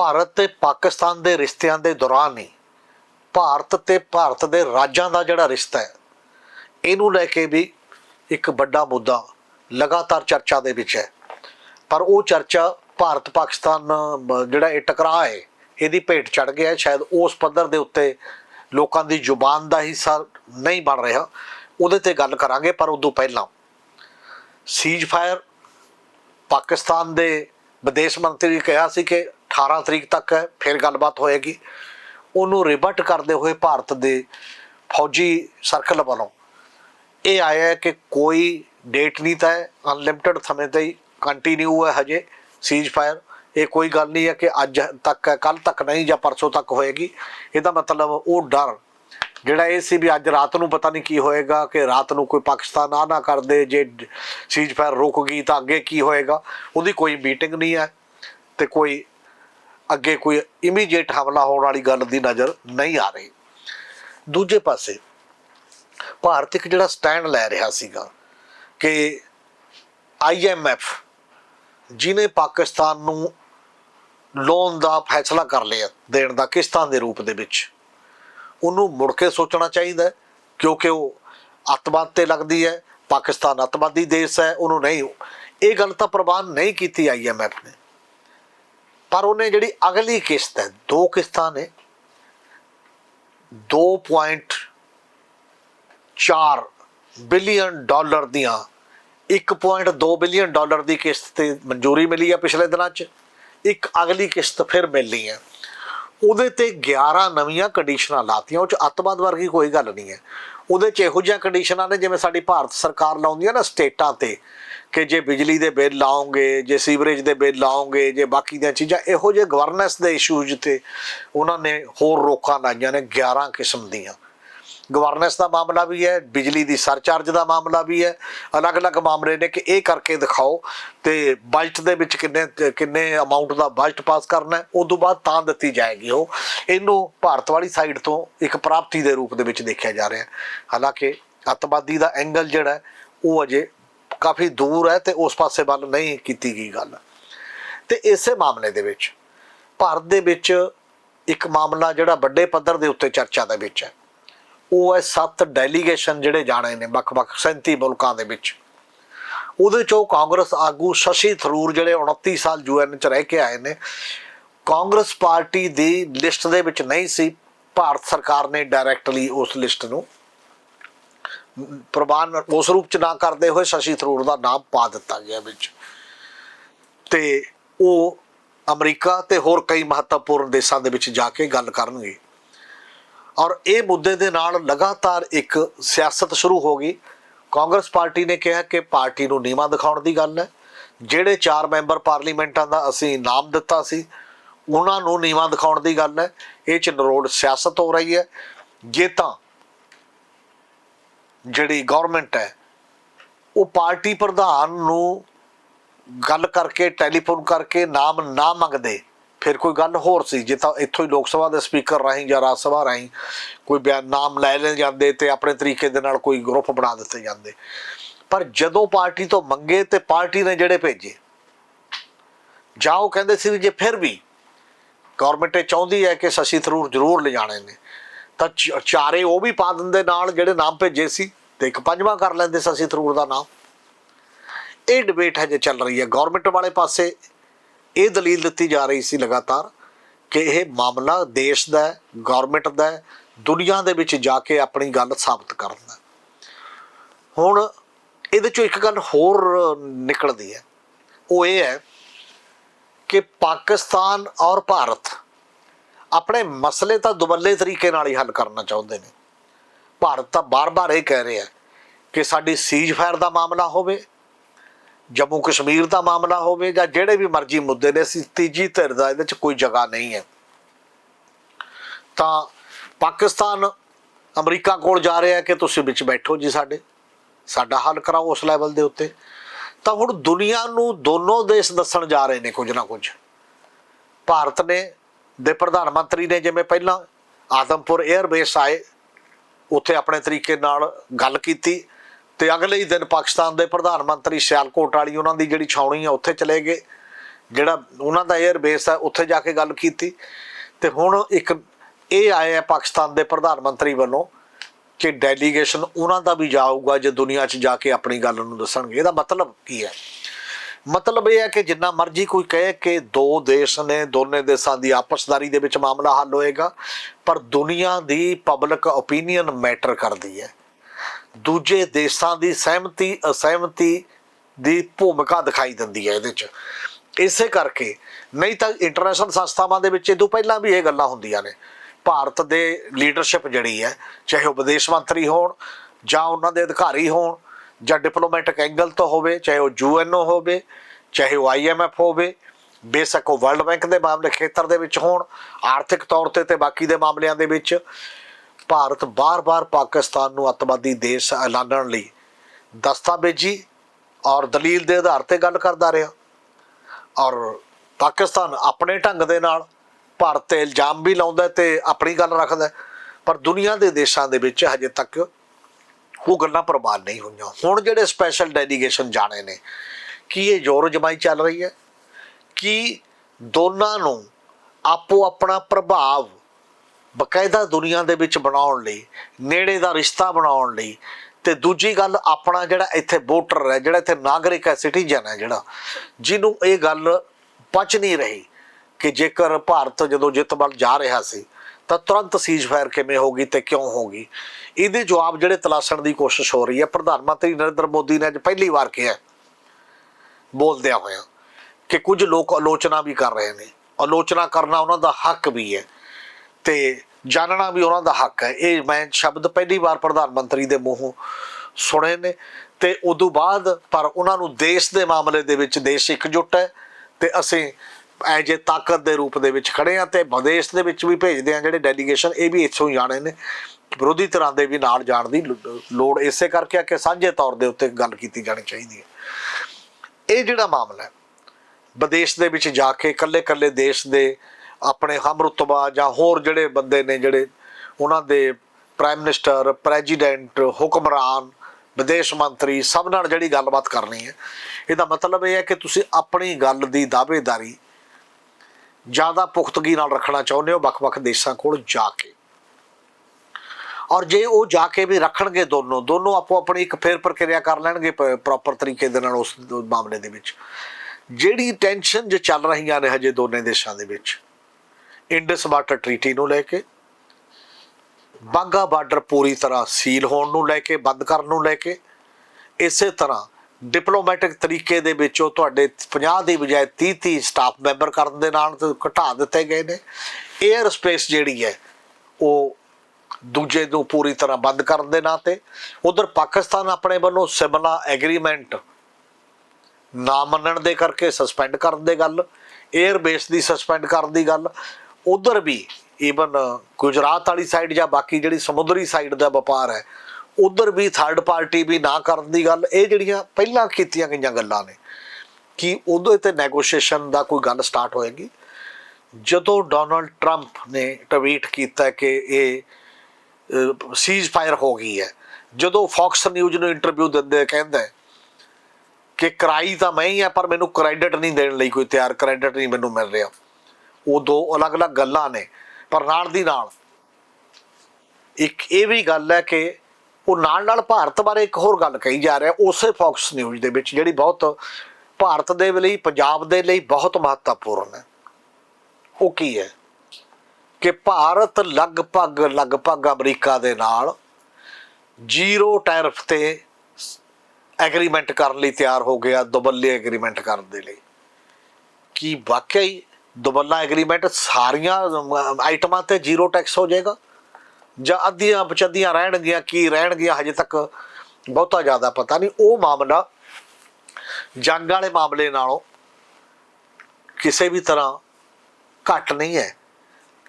ਭਾਰਤ ਤੇ ਪਾਕਿਸਤਾਨ ਦੇ ਰਿਸ਼ਤਿਆਂ ਦੇ ਦੌਰਾਨ ਹੀ ਭਾਰਤ ਤੇ ਭਾਰਤ ਦੇ ਰਾਜਾਂ ਦਾ ਜਿਹੜਾ ਰਿਸ਼ਤਾ ਹੈ, ਇਹਨੂੰ ਲੈ ਕੇ ਵੀ ਇੱਕ ਵੱਡਾ ਮੁੱਦਾ ਲਗਾਤਾਰ ਚਰਚਾ ਦੇ ਵਿੱਚ ਹੈ। ਪਰ ਉਹ ਚਰਚਾ ਭਾਰਤ ਪਾਕਿਸਤਾਨ ਜਿਹੜਾ ਇਹ ਟਕਰਾਅ ਹੈ, ਇਹਦੀ ਭੇਟ ਚੜ ਗਿਆ ਸ਼ਾਇਦ ਉਸ ਪੱਧਰ ਦੇ ਉੱਤੇ ਲੋਕਾਂ ਦੀ ਜ਼ੁਬਾਨ ਦਾ ਹਿੱਸਾ ਨਹੀਂ ਬਣ ਰਿਹਾ। ਉਹਦੇ ਤੇ ਗੱਲ ਕਰਾਂਗੇ, ਪਰ ਉਦੋਂ ਪਹਿਲਾਂ ਸੀਜ਼ ਫਾਇਰ ਪਾਕਿਸਤਾਨ ਦੇ ਵਿਦੇਸ਼ ਮੰਤਰੀ ਨੇ ਕਿਹਾ ਸੀ ਕਿ 18 ਤਰੀਕ ਤੱਕ ਹੈ, ਫਿਰ ਗੱਲਬਾਤ ਹੋਏਗੀ। ਉਹਨੂੰ ਰਿਬਟ ਕਰਦੇ ਹੋਏ ਭਾਰਤ ਦੇ ਫੌਜੀ ਸਰਕਲ ਵੱਲੋਂ ਇਹ ਆਇਆ ਕਿ ਕੋਈ ਡੇਟ ਨਹੀਂ ਤਾਂ ਅਨਲਿਮਟਿਡ ਸਮੇਂ ਤਾਈਂ ਕੰਟੀਨਿਊ ਹੈ ਹਜੇ ਸੀਜ਼ ਫਾਇਰ ਇਹ ਕੋਈ ਗੱਲ ਨਹੀਂ ਹੈ ਕਿ ਅੱਜ ਤੱਕ ਹੈ ਕੱਲ ਤੱਕ ਨਹੀਂ ਜਾਂ ਪਰਸੋਂ ਤੱਕ ਹੋਏਗੀ। ਇਹਦਾ ਮਤਲਬ ਉਹ ਡਰ, ਜਿਹੜਾ ਇਹ ਸੀ ਵੀ ਅੱਜ ਰਾਤ ਨੂੰ ਪਤਾ ਨਹੀਂ ਕੀ ਹੋਏਗਾ ਕਿ ਰਾਤ ਨੂੰ ਕੋਈ ਪਾਕਿਸਤਾਨ ਆ ਨਾ ਕਰਦੇ ਜੇ ਸੀਜ਼ ਫਾਇਰ ਰੁਕ ਗਈ ਤਾਂ ਅੱਗੇ ਕੀ ਹੋਏਗਾ। ਉਹਦੀ ਕੋਈ ਮੀਟਿੰਗ ਨਹੀਂ ਹੈ ਤੇ ਕੋਈ ਅੱਗੇ ਕੋਈ ਇਮੀਡੀਏਟ ਹਮਲਾ ਹੋਣ ਵਾਲੀ ਗੱਲ ਦੀ ਨਜ਼ਰ ਨਹੀਂ ਆ ਰਹੀ। ਦੂਜੇ ਪਾਸੇ, ਭਾਰਤ ਇੱਕ ਜਿਹੜਾ ਸਟੈਂਡ ਲੈ ਰਿਹਾ ਸੀਗਾ ਕਿ ਆਈਐਮਐਫ ਜਿਨੇ ਪਾਕਿਸਤਾਨ ਨੂੰ ਲੋਨ ਦਾ ਫੈਸਲਾ ਕਰ ਲਿਆ ਦੇਣ ਦਾ ਕਿਸ਼ਤਾਂ ਦੇ ਰੂਪ ਦੇ ਵਿੱਚ, ਉਹਨੂੰ ਮੁੜ ਕੇ ਸੋਚਣਾ ਚਾਹੀਦਾ ਕਿਉਂਕਿ ਉਹ ਅੱਤਵਾਦ ਤੇ ਲੱਗਦੀ ਹੈ, ਪਾਕਿਸਤਾਨ ਅੱਤਵਾਦੀ ਦੇਸ਼ ਹੈ, ਉਹਨੂੰ ਨਹੀਂ, ਇਹ ਗੱਲ ਤਾਂ ਪ੍ਰਵਾਨ ਨਹੀਂ ਕੀਤੀ ਆਈਐਮਐਫ ਨੇ। ਪਰ ਉਹਨੇ ਜਿਹੜੀ ਅਗਲੀ ਕਿਸ਼ਤ ਹੈ, ਦੋ ਕਿਸ਼ਤਾਂ ਨੇ। 2.4 ਬਿਲੀਅਨ ਡਾਲਰ ਦੀਆਂ। 1.2 ਬਿਲੀਅਨ ਡਾਲਰ ਦੀ ਕਿਸ਼ਤ ਤੇ ਮਨਜ਼ੂਰੀ ਮਿਲੀ ਹੈ ਪਿਛਲੇ ਦਿਨਾਂ 'ਚ। ਇੱਕ ਅਗਲੀ ਕਿਸ਼ਤ ਫਿਰ ਮਿਲਣੀ ਹੈ। ਉਹਦੇ ਤੇ 11 ਨਵੀਆਂ ਕੰਡੀਸ਼ਨਾਂ ਲਾਤੀਆਂ, ਉਹ 'ਚ ਅੱਤਵਾਦ ਵਰਗੀ ਕੋਈ ਗੱਲ ਨਹੀਂ ਹੈ। ਉਹਦੇ 'ਚ ਇਹੋ ਜਿਹੀਆਂ ਕੰਡੀਸ਼ਨਾਂ ਨੇ, ਜਿਵੇਂ ਸਾਡੀ ਭਾਰਤ ਸਰਕਾਰ ਲਾਉਂਦੀ ਹੈ ਨਾ ਸਟੇਟਾਂ ਤੇ। ਕਿ ਜੇ ਬਿਜਲੀ ਦੇ ਬਿੱਲ ਲਾਓਗੇ ਜੇ ਸੀਵਰੇਜ ਦੇ ਬਿੱਲ ਲਾਓਗੇ ਜੇ ਬਾਕੀ ਦੀਆਂ ਚੀਜ਼ਾਂ, ਇਹੋ ਜਿਹੇ ਗਵਰਨੈਂਸ ਦੇ ਇਸ਼ੂਜ਼ ਤੇ ਉਹਨਾਂ ਨੇ ਹੋਰ ਰੋਕਾਂ ਲਾਈਆਂ ਨੇ 11 ਕਿਸਮ ਦੀਆਂ। ਗਵਰਨੈਂਸ ਦਾ ਮਾਮਲਾ ਵੀ ਹੈ, ਬਿਜਲੀ ਦੀ ਸਰਚਾਰਜ ਦਾ ਮਾਮਲਾ ਵੀ ਹੈ। ਅਲੱਗ-ਅਲੱਗ ਮਾਮਲੇ ਨੇ ਕਿ ਇਹ ਕਰਕੇ ਦਿਖਾਓ ਤੇ ਬਜਟ ਦੇ ਵਿੱਚ ਕਿੰਨੇ ਕਿੰਨੇ ਅਮਾਉਂਟ ਦਾ ਬਜਟ ਪਾਸ ਕਰਨਾ ਹੈ ਉਸ ਤੋਂ ਬਾਅਦ ਤਾਂ ਦਿੱਤੀ ਜਾਏਗੀ ਉਹ। ਇਹਨੂੰ ਭਾਰਤ ਵਾਲੀ ਸਾਈਡ ਤੋਂ ਇੱਕ ਪ੍ਰਾਪਤੀ ਦੇ ਰੂਪ ਦੇ ਵਿੱਚ ਦੇਖਿਆ ਜਾ ਰਿਹਾ ਹਾਲਾਂਕਿ ਅੱਤਵਾਦੀ ਦਾ ਐਂਗਲ ਜਿਹੜਾ ਉਹ ਅਜੇ ਕਾਫੀ ਦੂਰ ਹੈ ਤੇ ਉਸ ਪਾਸੇ ਵੱਲ ਨਹੀਂ ਕੀਤੀ ਗਈ ਗੱਲ। ਤੇ ਇਸੇ ਮਾਮਲੇ ਦੇ ਵਿੱਚ, ਭਾਰਤ ਦੇ ਵਿੱਚ ਇੱਕ ਮਾਮਲਾ ਜਿਹੜਾ ਵੱਡੇ ਪੱਧਰ ਦੇ ਉੱਤੇ ਚਰਚਾ ਦੇ ਵਿੱਚ ਹੈ। ਉਹ ਹੈ ਸੱਤ ਡੈਲੀਗੇਸ਼ਨ ਜਿਹੜੇ ਜਾਣੇ ਨੇ ਵੱਖ-ਵੱਖ 37 ਮੁਲਕਾਂ ਦੇ ਵਿੱਚ। ਉਹਦੇ ਚੋਂ ਕਾਂਗਰਸ ਆਗੂ ਸ਼ਸ਼ੀ ਥਰੂਰ ਜਿਹੜੇ 29 ਸਾਲ ਯੂਐਨ ਚ ਰਹਿ ਕੇ ਆਏ ਨੇ, ਕਾਂਗਰਸ ਪਾਰਟੀ ਦੀ ਲਿਸਟ ਦੇ ਵਿੱਚ ਨਹੀਂ ਸੀ। ਭਾਰਤ ਸਰਕਾਰ ਨੇ ਡਾਇਰੈਕਟਲੀ ਉਸ ਲਿਸਟ ਨੂੰ ਪ੍ਰਵਾਨ ਉਸ ਰੂਪ ਚ ਨਾ ਕਰਦੇ ਹੋਏ ਸ਼ਸ਼ੀ ਥਰੂਰ ਦਾ ਨਾਮ ਪਾ ਦਿੱਤਾ ਗਿਆ ਵਿੱਚ। ਤੇ ਉਹ ਅਮਰੀਕਾ ਤੇ ਹੋਰ ਕਈ ਮਹੱਤਵਪੂਰਨ ਦੇਸ਼ਾਂ ਦੇ ਵਿੱਚ ਜਾ ਕੇ ਗੱਲ ਕਰਨਗੇ। ਔਰ ਇਹ ਮੁੱਦੇ ਦੇ ਨਾਲ ਲਗਾਤਾਰ ਇੱਕ ਸਿਆਸਤ ਸ਼ੁਰੂ ਹੋ ਗਈ। ਕਾਂਗਰਸ ਪਾਰਟੀ ਨੇ ਕਿਹਾ ਕਿ ਪਾਰਟੀ ਨੂੰ ਨੀਵਾਂ ਦਿਖਾਉਣ ਦੀ ਗੱਲ ਹੈ। ਜਿਹੜੇ ਚਾਰ ਮੈਂਬਰ ਪਾਰਲੀਮੈਂਟਾਂ ਦਾ ਅਸੀਂ ਨਾਮ ਦਿੱਤਾ ਸੀ, ਉਹਨਾਂ ਨੂੰ ਨੀਵਾਂ ਦਿਖਾਉਣ ਦੀ ਗੱਲ ਹੈ। ਇਹ ਚ ਨਰੋੜ ਸਿਆਸਤ ਹੋ ਰਹੀ ਹੈ। ਜੇ ਤਾਂ ਜਿਹੜੀ ਗਵਰਨਮੈਂਟ ਹੈ, ਉਹ ਪਾਰਟੀ ਪ੍ਰਧਾਨ ਨੂੰ ਗੱਲ ਕਰਕੇ ਟੈਲੀਫੋਨ ਕਰਕੇ ਨਾਮ ਨਾ ਮੰਗਦੇ। ਫਿਰ ਕੋਈ ਗੱਲ ਹੋਰ ਸੀ, ਜੇ ਤਾਂ ਇੱਥੋਂ ਹੀ ਲੋਕ ਸਭਾ ਦੇ ਸਪੀਕਰ ਰਾਹੀਂ ਜਾਂ ਰਾਜ ਸਭਾ ਰਾਹੀਂ ਕੋਈ ਬਿਆਨ ਨਾਮ ਲੈ ਲੈ ਜਾਂਦੇ ਤੇ ਆਪਣੇ ਤਰੀਕੇ ਦੇ ਨਾਲ ਕੋਈ ਗਰੁੱਪ ਬਣਾ ਦਿੱਤੇ ਜਾਂਦੇ। ਪਰ ਜਦੋਂ ਪਾਰਟੀ ਤੋਂ ਮੰਗੇ ਤੇ ਪਾਰਟੀ ਨੇ ਜਿਹੜੇ ਭੇਜੇ, ਜਾਂ ਉਹ ਕਹਿੰਦੇ ਸੀ ਵੀ ਜੇ ਫਿਰ ਵੀ ਗਵਰਨਮੈਂਟ ਇਹ ਚਾਹੁੰਦੀ ਹੈ ਕਿ ਸ਼ਸ਼ੀ ਥਰੂਰ ਜ਼ਰੂਰ ਲਿਜਾਣੇ ਨੇ ਤਾਂ ਚਾਰੇ ਉਹ ਵੀ ਪਾ ਦਿੰਦੇ ਨਾਲ ਜਿਹੜੇ ਨਾਮ ਭੇਜੇ ਸੀ ਤੇ ਇੱਕ ਪੰਜਵਾਂ ਕਰ ਲੈਂਦੇ ਸ਼ਸ਼ੀ ਥਰੂਰ ਦਾ ਨਾਮ। ਇਹ ਡਿਬੇਟ ਹਜੇ ਚੱਲ ਰਹੀ ਹੈ। ਗਵਰਨਮੈਂਟ ਵਾਲੇ ਪਾਸੇ ਇਹ ਦਲੀਲ ਦਿੱਤੀ ਜਾ ਰਹੀ ਸੀ ਲਗਾਤਾਰ ਕਿ ਇਹ ਮਾਮਲਾ ਦੇਸ਼ ਦਾ ਹੈ ਗਵਰਨਮੈਂਟ ਦਾ ਹੈ, ਦੁਨੀਆ ਦੇ ਵਿੱਚ ਜਾ ਕੇ ਆਪਣੀ ਗੱਲ ਸਾਬਤ ਕਰਨਾ ਹੁਣ ਇਹਦੇ ਚੋਂ ਇੱਕ ਗੱਲ ਹੋਰ ਨਿਕਲਦੀ ਹੈ। ਉਹ ਇਹ ਹੈ ਕਿ ਪਾਕਿਸਤਾਨ ਔਰ ਭਾਰਤ ਆਪਣੇ ਮਸਲੇ ਤਾਂ ਦੁਬੱਲੇ ਤਰੀਕੇ ਨਾਲ ਹੀ ਹੱਲ ਕਰਨਾ ਚਾਹੁੰਦੇ ਨੇ। ਭਾਰਤ ਤਾਂ ਬਾਰ-ਬਾਰ ਇਹ ਕਹਿ ਰਿਹਾ ਕਿ ਸਾਡੀ ਸੀਜ਼ ਫਾਇਰ ਦਾ ਮਾਮਲਾ ਹੋਵੇ ਜੰਮੂ ਕਸ਼ਮੀਰ ਦਾ ਮਾਮਲਾ ਹੋਵੇ ਜਾਂ ਜਿਹੜੇ ਵੀ ਮਰਜ਼ੀ ਮੁੱਦੇ ਨੇ, ਅਸੀਂ ਤੀਜੀ ਧਿਰ ਦਾ ਇਹਦੇ 'ਚ ਕੋਈ ਜਗ੍ਹਾ ਨਹੀਂ ਹੈ। ਤਾਂ ਪਾਕਿਸਤਾਨ ਅਮਰੀਕਾ ਕੋਲ ਜਾ ਰਿਹਾ ਕਿ ਤੁਸੀਂ ਵਿੱਚ ਬੈਠੋ ਜੀ ਸਾਡੇ, ਸਾਡਾ ਹੱਲ ਕਰਾਓ ਉਸ ਲੈਵਲ ਦੇ ਉੱਤੇ। ਤਾਂ ਹੁਣ ਦੁਨੀਆ ਨੂੰ ਦੋਨੋਂ ਦੇਸ਼ ਦੱਸਣ ਜਾ ਰਹੇ ਨੇ ਕੁਝ ਨਾ ਕੁਝ। ਭਾਰਤ ਨੇ ਦੇ ਪ੍ਰਧਾਨ ਮੰਤਰੀ ਨੇ ਜਿਵੇਂ ਪਹਿਲਾਂ ਆਦਮਪੁਰ 에ਅਰਬੇਸ ਆਏ, ਉੱਥੇ ਆਪਣੇ ਤਰੀਕੇ ਨਾਲ ਗੱਲ ਕੀਤੀ ਤੇ ਅਗਲੇ ਹੀ ਦਿਨ ਪਾਕਿਸਤਾਨ ਦੇ ਪ੍ਰਧਾਨ ਮੰਤਰੀ ਸਿਆਲਕੋਟ ਵਾਲੀ ਉਹਨਾਂ ਦੀ ਜਿਹੜੀ ਛਾਉਣੀ ਆ ਉੱਥੇ ਚਲੇ ਗਏ। ਜਿਹੜਾ ਉਹਨਾਂ ਦਾ 에ਅਰ ਬੇਸ ਹੈ ਉੱਥੇ ਜਾ ਕੇ ਗੱਲ ਕੀਤੀ ਤੇ ਹੁਣ ਇੱਕ ਇਹ ਆਇਆ ਹੈ ਪਾਕਿਸਤਾਨ ਦੇ ਪ੍ਰਧਾਨ ਮੰਤਰੀ ਵੱਲੋਂ ਕਿ ਡੈਲੀਗੇਸ਼ਨ ਉਹਨਾਂ ਦਾ ਵੀ ਜਾਊਗਾ ਜੇ ਦੁਨੀਆ 'ਚ ਜਾ ਕੇ ਆਪਣੀ ਗੱਲ ਨੂੰ ਦੱਸਣਗੇ। ਇਹਦਾ ਮਤਲਬ ਕੀ ਹੈ? ਮਤਲਬ ਇਹ ਹੈ ਕਿ ਜਿੰਨਾ ਮਰਜ਼ੀ ਕੋਈ ਕਹੇ ਕਿ ਦੋ ਦੇਸ਼ ਨੇ, ਦੋਨੇ ਦੇਸ਼ਾਂ ਦੀ ਆਪਸਦਾਰੀ ਦੇ ਵਿੱਚ ਮਾਮਲਾ ਹੱਲ ਹੋਏਗਾ, ਪਰ ਦੁਨੀਆ ਦੀ ਪਬਲਿਕ ਓਪੀਨੀਅਨ ਮੈਟਰ ਕਰਦੀ ਹੈ। ਦੂਜੇ ਦੇਸ਼ਾਂ ਦੀ ਸਹਿਮਤੀ, ਅਸਹਿਮਤੀ ਦੀ ਭੂਮਿਕਾ ਦਿਖਾਈ ਦਿੰਦੀ ਹੈ ਇਹਦੇ 'ਚ। ਇਸੇ ਕਰਕੇ ਨਹੀਂ ਤਾਂ ਇੰਟਰਨੈਸ਼ਨਲ ਸੰਸਥਾਵਾਂ ਦੇ ਵਿੱਚ ਇਹ ਤੋਂ ਪਹਿਲਾਂ ਵੀ ਇਹ ਗੱਲਾਂ ਹੁੰਦੀਆਂ ਨੇ। ਭਾਰਤ ਦੇ ਲੀਡਰਸ਼ਿਪ ਜਿਹੜੀ ਹੈ, ਚਾਹੇ ਉਹ ਵਿਦੇਸ਼ ਮੰਤਰੀ ਹੋਣ ਜਾਂ ਉਹਨਾਂ ਦੇ ਅਧਿਕਾਰੀ ਹੋਣ ਜਾਂ ਡਿਪਲੋਮੈਟਿਕ ਐਂਗਲ ਤੋਂ ਹੋਵੇ, ਚਾਹੇ ਉਹ ਯੂਐਨਓ ਹੋਵੇ, ਚਾਹੇ ਉਹ ਆਈਐਮਐਫ ਹੋਵੇ, ਬੇਸ਼ੱਕ ਉਹ ਵਰਲਡ ਬੈਂਕ ਦੇ ਮਾਮਲੇ ਖੇਤਰ ਦੇ ਵਿੱਚ ਹੋਣ, ਆਰਥਿਕ ਤੌਰ ਤੇ ਤੇ ਬਾਕੀ ਦੇ ਮਾਮਲਿਆਂ ਦੇ ਵਿੱਚ, ਭਾਰਤ ਬਾਰ-ਬਾਰ ਪਾਕਿਸਤਾਨ ਨੂੰ ਅੱਤਵਾਦੀ ਦੇਸ਼ ਐਲਾਨਣ ਲਈ ਦਸਤਾਵੇਜੀ ਔਰ ਦਲੀਲ ਦੇ ਆਧਾਰ ਤੇ ਗੱਲ ਕਰਦਾ ਰਿਹਾ। ਔਰ ਪਾਕਿਸਤਾਨ ਆਪਣੇ ਢੰਗ ਦੇ ਨਾਲ ਭਾਰਤ ਤੇ ਇਲਜ਼ਾਮ ਵੀ ਲਾਉਂਦਾ ਹੈ ਤੇ ਆਪਣੀ ਗੱਲ ਰੱਖਦਾ ਪਰ ਦੁਨੀਆ ਦੇ ਦੇਸ਼ਾਂ ਦੇ ਵਿੱਚ ਹਜੇ ਤੱਕ ਉਹ ਗੱਲਾਂ ਪ੍ਰਮਾਣ ਨਹੀਂ ਹੋਈਆਂ। ਹੁਣ ਜਿਹੜੇ ਸਪੈਸ਼ਲ ਡੈਲੀਗੇਸ਼ਨ ਜਾਣੇ ਨੇ, ਕੀ ਇਹ ਜ਼ੋਰ ਜਮਾਈ ਚੱਲ ਰਹੀ ਹੈ? ਕਿ ਦੋਨਾਂ ਨੂੰ ਆਪੋ ਆਪਣਾ ਪ੍ਰਭਾਵ ਬਕਾਇਦਾ ਦੁਨੀਆ ਦੇ ਵਿੱਚ ਬਣਾਉਣ ਲਈ, ਨੇੜੇ ਦਾ ਰਿਸ਼ਤਾ ਬਣਾਉਣ ਲਈ ਤੇ ਦੂਜੀ ਗੱਲ ਆਪਣਾ ਜਿਹੜਾ ਇੱਥੇ ਵੋਟਰ ਹੈ, ਜਿਹੜਾ ਇੱਥੇ ਨਾਗਰਿਕ ਹੈ ਸਿਟੀਜ਼ਨ ਹੈ ਜਿਹੜਾ, ਜਿਹਨੂੰ ਇਹ ਗੱਲ ਪਚ ਨਹੀਂ ਰਹੀ ਕਿ ਜੇਕਰ ਭਾਰਤ ਜਦੋਂ ਜਿੱਤ ਵੱਲ ਜਾ ਰਿਹਾ ਸੀ ਤਾਂ ਤੁਰੰਤ ਸੀਜ਼ ਫਾਇਰ ਕਿਵੇਂ ਹੋਗੀ ਤੇ ਕਿਉਂ ਹੋਗੀ ਇਹਦੇ ਜਵਾਬ ਜਿਹੜੇ ਤਲਾਸ਼ਣ ਦੀ ਕੋਸ਼ਿਸ਼ ਹੋ ਰਹੀ ਹੈ, ਪ੍ਰਧਾਨ ਮੰਤਰੀ ਨਰਿੰਦਰ ਮੋਦੀ ਨੇ ਅੱਜ ਪਹਿਲੀ ਵਾਰ ਕਿਹਾ ਬੋਲਦਿਆਂ ਹੋਇਆ ਕਿ ਕੁਝ ਲੋਕ ਆਲੋਚਨਾ ਵੀ ਕਰ ਰਹੇ ਨੇ। ਆਲੋਚਨਾ ਕਰਨਾ ਉਹਨਾਂ ਦਾ ਹੱਕ ਵੀ ਹੈ ਤੇ ਜਾਣਨਾ ਵੀ ਉਹਨਾਂ ਦਾ ਹੱਕ ਹੈ। ਇਹ ਮੈਂ ਸ਼ਬਦ ਪਹਿਲੀ ਵਾਰ ਪ੍ਰਧਾਨ ਮੰਤਰੀ ਦੇ ਮੂੰਹੋਂ ਸੁਣੇ ਨੇ ਤੇ ਉਦੋਂ ਬਾਅਦ ਪਰ ਉਹਨਾਂ ਨੂੰ ਦੇਸ਼ ਦੇ ਮਾਮਲੇ ਦੇ ਵਿੱਚ ਦੇਸ਼ ਇਕਜੁੱਟ ਹੈ ਤੇ ਅਸੀਂ ਐ ਜੇ ਤਾਕਤ ਦੇ ਰੂਪ ਦੇ ਵਿੱਚ ਖੜੇ ਆ ਤੇ ਵਿਦੇਸ਼ ਦੇ ਵਿੱਚ ਵੀ ਭੇਜਦੇ ਆ ਜਿਹੜੇ ਡੈਲੀਗੇਸ਼ਨ ਇਹ ਵੀ ਇੱਥੋਂ ਹੀ ਜਾਣੇ ਨੇ। ਵਿਰੋਧੀ ਤਰ੍ਹਾਂ ਦੇ ਵੀ ਨਾਲ ਜਾਣ ਦੀ ਲੋੜ ਇਸੇ ਕਰਕੇ ਆ ਕਿ ਸਾਂਝੇ ਤੌਰ ਦੇ ਉੱਤੇ ਗੱਲ ਕੀਤੀ ਜਾਣੀ ਚਾਹੀਦੀ ਹੈ। ਇਹ ਜਿਹੜਾ ਮਾਮਲਾ ਹੈ, ਵਿਦੇਸ਼ ਦੇ ਵਿੱਚ ਜਾ ਕੇ ਇਕੱਲੇ ਇਕੱਲੇ ਦੇਸ਼ ਦੇ ਆਪਣੇ ਹਮਰਤਬਾ ਜਾਂ ਹੋਰ ਜਿਹੜੇ ਬੰਦੇ ਨੇ ਜਿਹੜੇ ਉਹਨਾਂ ਦੇ ਪ੍ਰਾਈਮ ਮਿਨਿਸਟਰ ਪ੍ਰੈਜ਼ੀਡੈਂਟ ਹੁਕਮਰਾਨ, ਵਿਦੇਸ਼ ਮੰਤਰੀ ਸਭ ਨਾਲ ਜਿਹੜੀ ਗੱਲਬਾਤ ਕਰਨੀ ਹੈ, ਇਹਦਾ ਮਤਲਬ ਇਹ ਹੈ ਕਿ ਤੁਸੀਂ ਆਪਣੀ ਗੱਲ ਦੀ ਦਾਅਵੇਦਾਰੀ ਜ਼ਿਆਦਾ ਪੁਖਤਗੀ ਨਾਲ ਰੱਖਣਾ ਚਾਹੁੰਦੇ ਹੋ ਵੱਖ-ਵੱਖ ਦੇਸ਼ਾਂ ਕੋਲ ਜਾ ਕੇ। ਔਰ ਜੇ ਉਹ ਜਾ ਕੇ ਵੀ ਰੱਖਣਗੇ ਦੋਨੋਂ ਦੋਨੋਂ ਆਪੋ ਆਪਣੀ ਇੱਕ ਫੇਰ ਪ੍ਰਕਿਰਿਆ ਕਰ ਲੈਣਗੇ ਪ੍ਰੋਪਰ ਤਰੀਕੇ ਦੇ ਨਾਲ ਉਸ ਮਾਮਲੇ ਦੇ ਵਿੱਚ। ਜਿਹੜੀ ਟੈਨਸ਼ਨ ਜੋ ਚੱਲ ਰਹੀਆਂ ਨੇ ਹਜੇ ਦੋਨੇ ਦੇਸ਼ਾਂ ਦੇ ਵਿੱਚ ਇੰਡਸ ਵਾਟਰ ਟ੍ਰੀਟੀ ਨੂੰ ਲੈ ਕੇ ਬਾਗਾ ਬਾਰਡਰ ਪੂਰੀ ਤਰ੍ਹਾਂ ਸੀਲ ਹੋਣ ਨੂੰ ਲੈ ਕੇ, ਬੰਦ ਕਰਨ ਨੂੰ ਲੈ ਕੇ, ਇਸੇ ਤਰ੍ਹਾਂ ਡਿਪਲੋਮੈਟਿਕ ਤਰੀਕੇ ਦੇ ਵਿੱਚ ਉਹ ਤੁਹਾਡੇ 50 ਦੀ ਬਜਾਏ 30 30 ਸਟਾਫ ਮੈਂਬਰ ਕਰਨ ਦੇ ਨਾਲ ਤੇ ਘਟਾ ਦਿੱਤੇ ਗਏ ਨੇ। 에ਅਰ ਸਪੇਸ ਜਿਹੜੀ ਹੈ, ਉਹ ਦੂਜੇ ਨੂੰ ਪੂਰੀ ਤਰ੍ਹਾਂ ਬੰਦ ਕਰਨ ਦੇ ਨਾਂ ਤੇ। ਉਧਰ ਪਾਕਿਸਤਾਨ ਆਪਣੇ ਵੱਲੋਂ ਸਿਮਲਾ ਐਗਰੀਮੈਂਟ ਨਾ ਮੰਨਣ ਦੇ ਕਰਕੇ ਸਸਪੈਂਡ ਕਰਨ ਦੇ ਗੱਲ 에ਅਰ ਬੇਸ ਦੀ ਸਸਪੈਂਡ ਕਰਨ ਦੀ ਗੱਲ। ਉਧਰ ਵੀ ਈਵਨ ਗੁਜਰਾਤ ਵਾਲੀ ਸਾਈਡ ਜਾਂ ਬਾਕੀ ਜਿਹੜੀ ਸਮੁੰਦਰੀ ਸਾਈਡ ਦਾ ਵਪਾਰ ਹੈ ਉਧਰ ਵੀ ਥਰਡ ਪਾਰਟੀ ਵੀ ਨਾ ਕਰਨ ਦੀ ਗੱਲ, ਇਹ ਜਿਹੜੀਆਂ ਪਹਿਲਾਂ ਕੀਤੀਆਂ ਗਈਆਂ ਗੱਲਾਂ ਨੇ, ਕਿ ਉਦੋਂ ਤੇ ਨੈਗੋਸ਼ੀਏਸ਼ਨ ਦਾ ਕੋਈ ਗੱਲ ਸਟਾਰਟ ਹੋਏਗੀ? ਜਦੋਂ ਡੋਨਲਡ ਟਰੰਪ ਨੇ ਟਵੀਟ ਕੀਤਾ ਕਿ ਇਹ ਸੀਜ਼ ਫਾਇਰ ਹੋ ਗਈ ਹੈ, ਜਦੋਂ ਫੌਕਸ ਨਿਊਜ਼ ਨੂੰ ਇੰਟਰਵਿਊ ਦਿੰਦੇ ਕਹਿੰਦਾ ਕਿ ਕਰਾਈ ਤਾਂ ਮੈਂ ਹੀ ਆ, ਪਰ ਮੈਨੂੰ ਕ੍ਰੈਡਿਟ ਨਹੀਂ ਦੇਣ ਲਈ ਕੋਈ ਤਿਆਰ ਕ੍ਰੈਡਿਟ ਨਹੀਂ ਮੈਨੂੰ ਮਿਲ ਰਿਹਾ। ਉਹ ਦੋ ਅਲੱਗ-ਅਲੱਗ ਗੱਲਾਂ ਨੇ, ਪਰ ਨਾਲ ਦੀ ਨਾਲ ਇੱਕ ਇਹ ਵੀ ਗੱਲ ਹੈ ਕਿ ਉਹ ਨਾਲ ਨਾਲ ਭਾਰਤ ਬਾਰੇ ਇੱਕ ਹੋਰ ਗੱਲ ਕਹੀ ਜਾ ਰਿਹਾ ਉਸੇ ਫੌਕਸ ਨਿਊਜ਼ ਦੇ ਵਿੱਚ, ਜਿਹੜੀ ਬਹੁਤ ਭਾਰਤ ਦੇ ਲਈ, ਪੰਜਾਬ ਦੇ ਲਈ ਬਹੁਤ ਮਹੱਤਵਪੂਰਨ ਹੈ। ਉਹ ਕੀ ਹੈ? ਕਿ ਭਾਰਤ ਲਗਭਗ ਲਗਭਗ ਅਮਰੀਕਾ ਦੇ ਨਾਲ ਜ਼ੀਰੋ ਟੈਰਿਫ ਤੇ ਐਗਰੀਮੈਂਟ ਕਰਨ ਲਈ ਤਿਆਰ ਹੋ ਗਿਆ, ਦੁਬੱਲੇ ਐਗਰੀਮੈਂਟ ਕਰਨ ਦੇ ਲਈ। ਕੀ ਵਾਕਿਆ ਹੀ ਦੁਬੱਲਾ ਐਗਰੀਮੈਂਟ ਸਾਰੀਆਂ ਆਈਟਮਾਂ ਤੇ ਜ਼ੀਰੋ ਟੈਕਸ ਹੋ ਜਾਏਗਾ? ਜਾਂ ਅੱਧੀਆਂ ਪਚੱਧੀਆਂ ਰਹਿਣਗੀਆਂ ਕੀ ਰਹਿਣਗੀਆਂ ਹਜੇ ਤੱਕ ਬਹੁਤਾ ਜ਼ਿਆਦਾ ਪਤਾ ਨਹੀਂ। ਉਹ ਮਾਮਲਾ ਜੰਗ ਵਾਲੇ ਮਾਮਲੇ ਨਾਲੋਂ ਕਿਸੇ ਵੀ ਤਰ੍ਹਾਂ ਘੱਟ ਨਹੀਂ ਹੈ।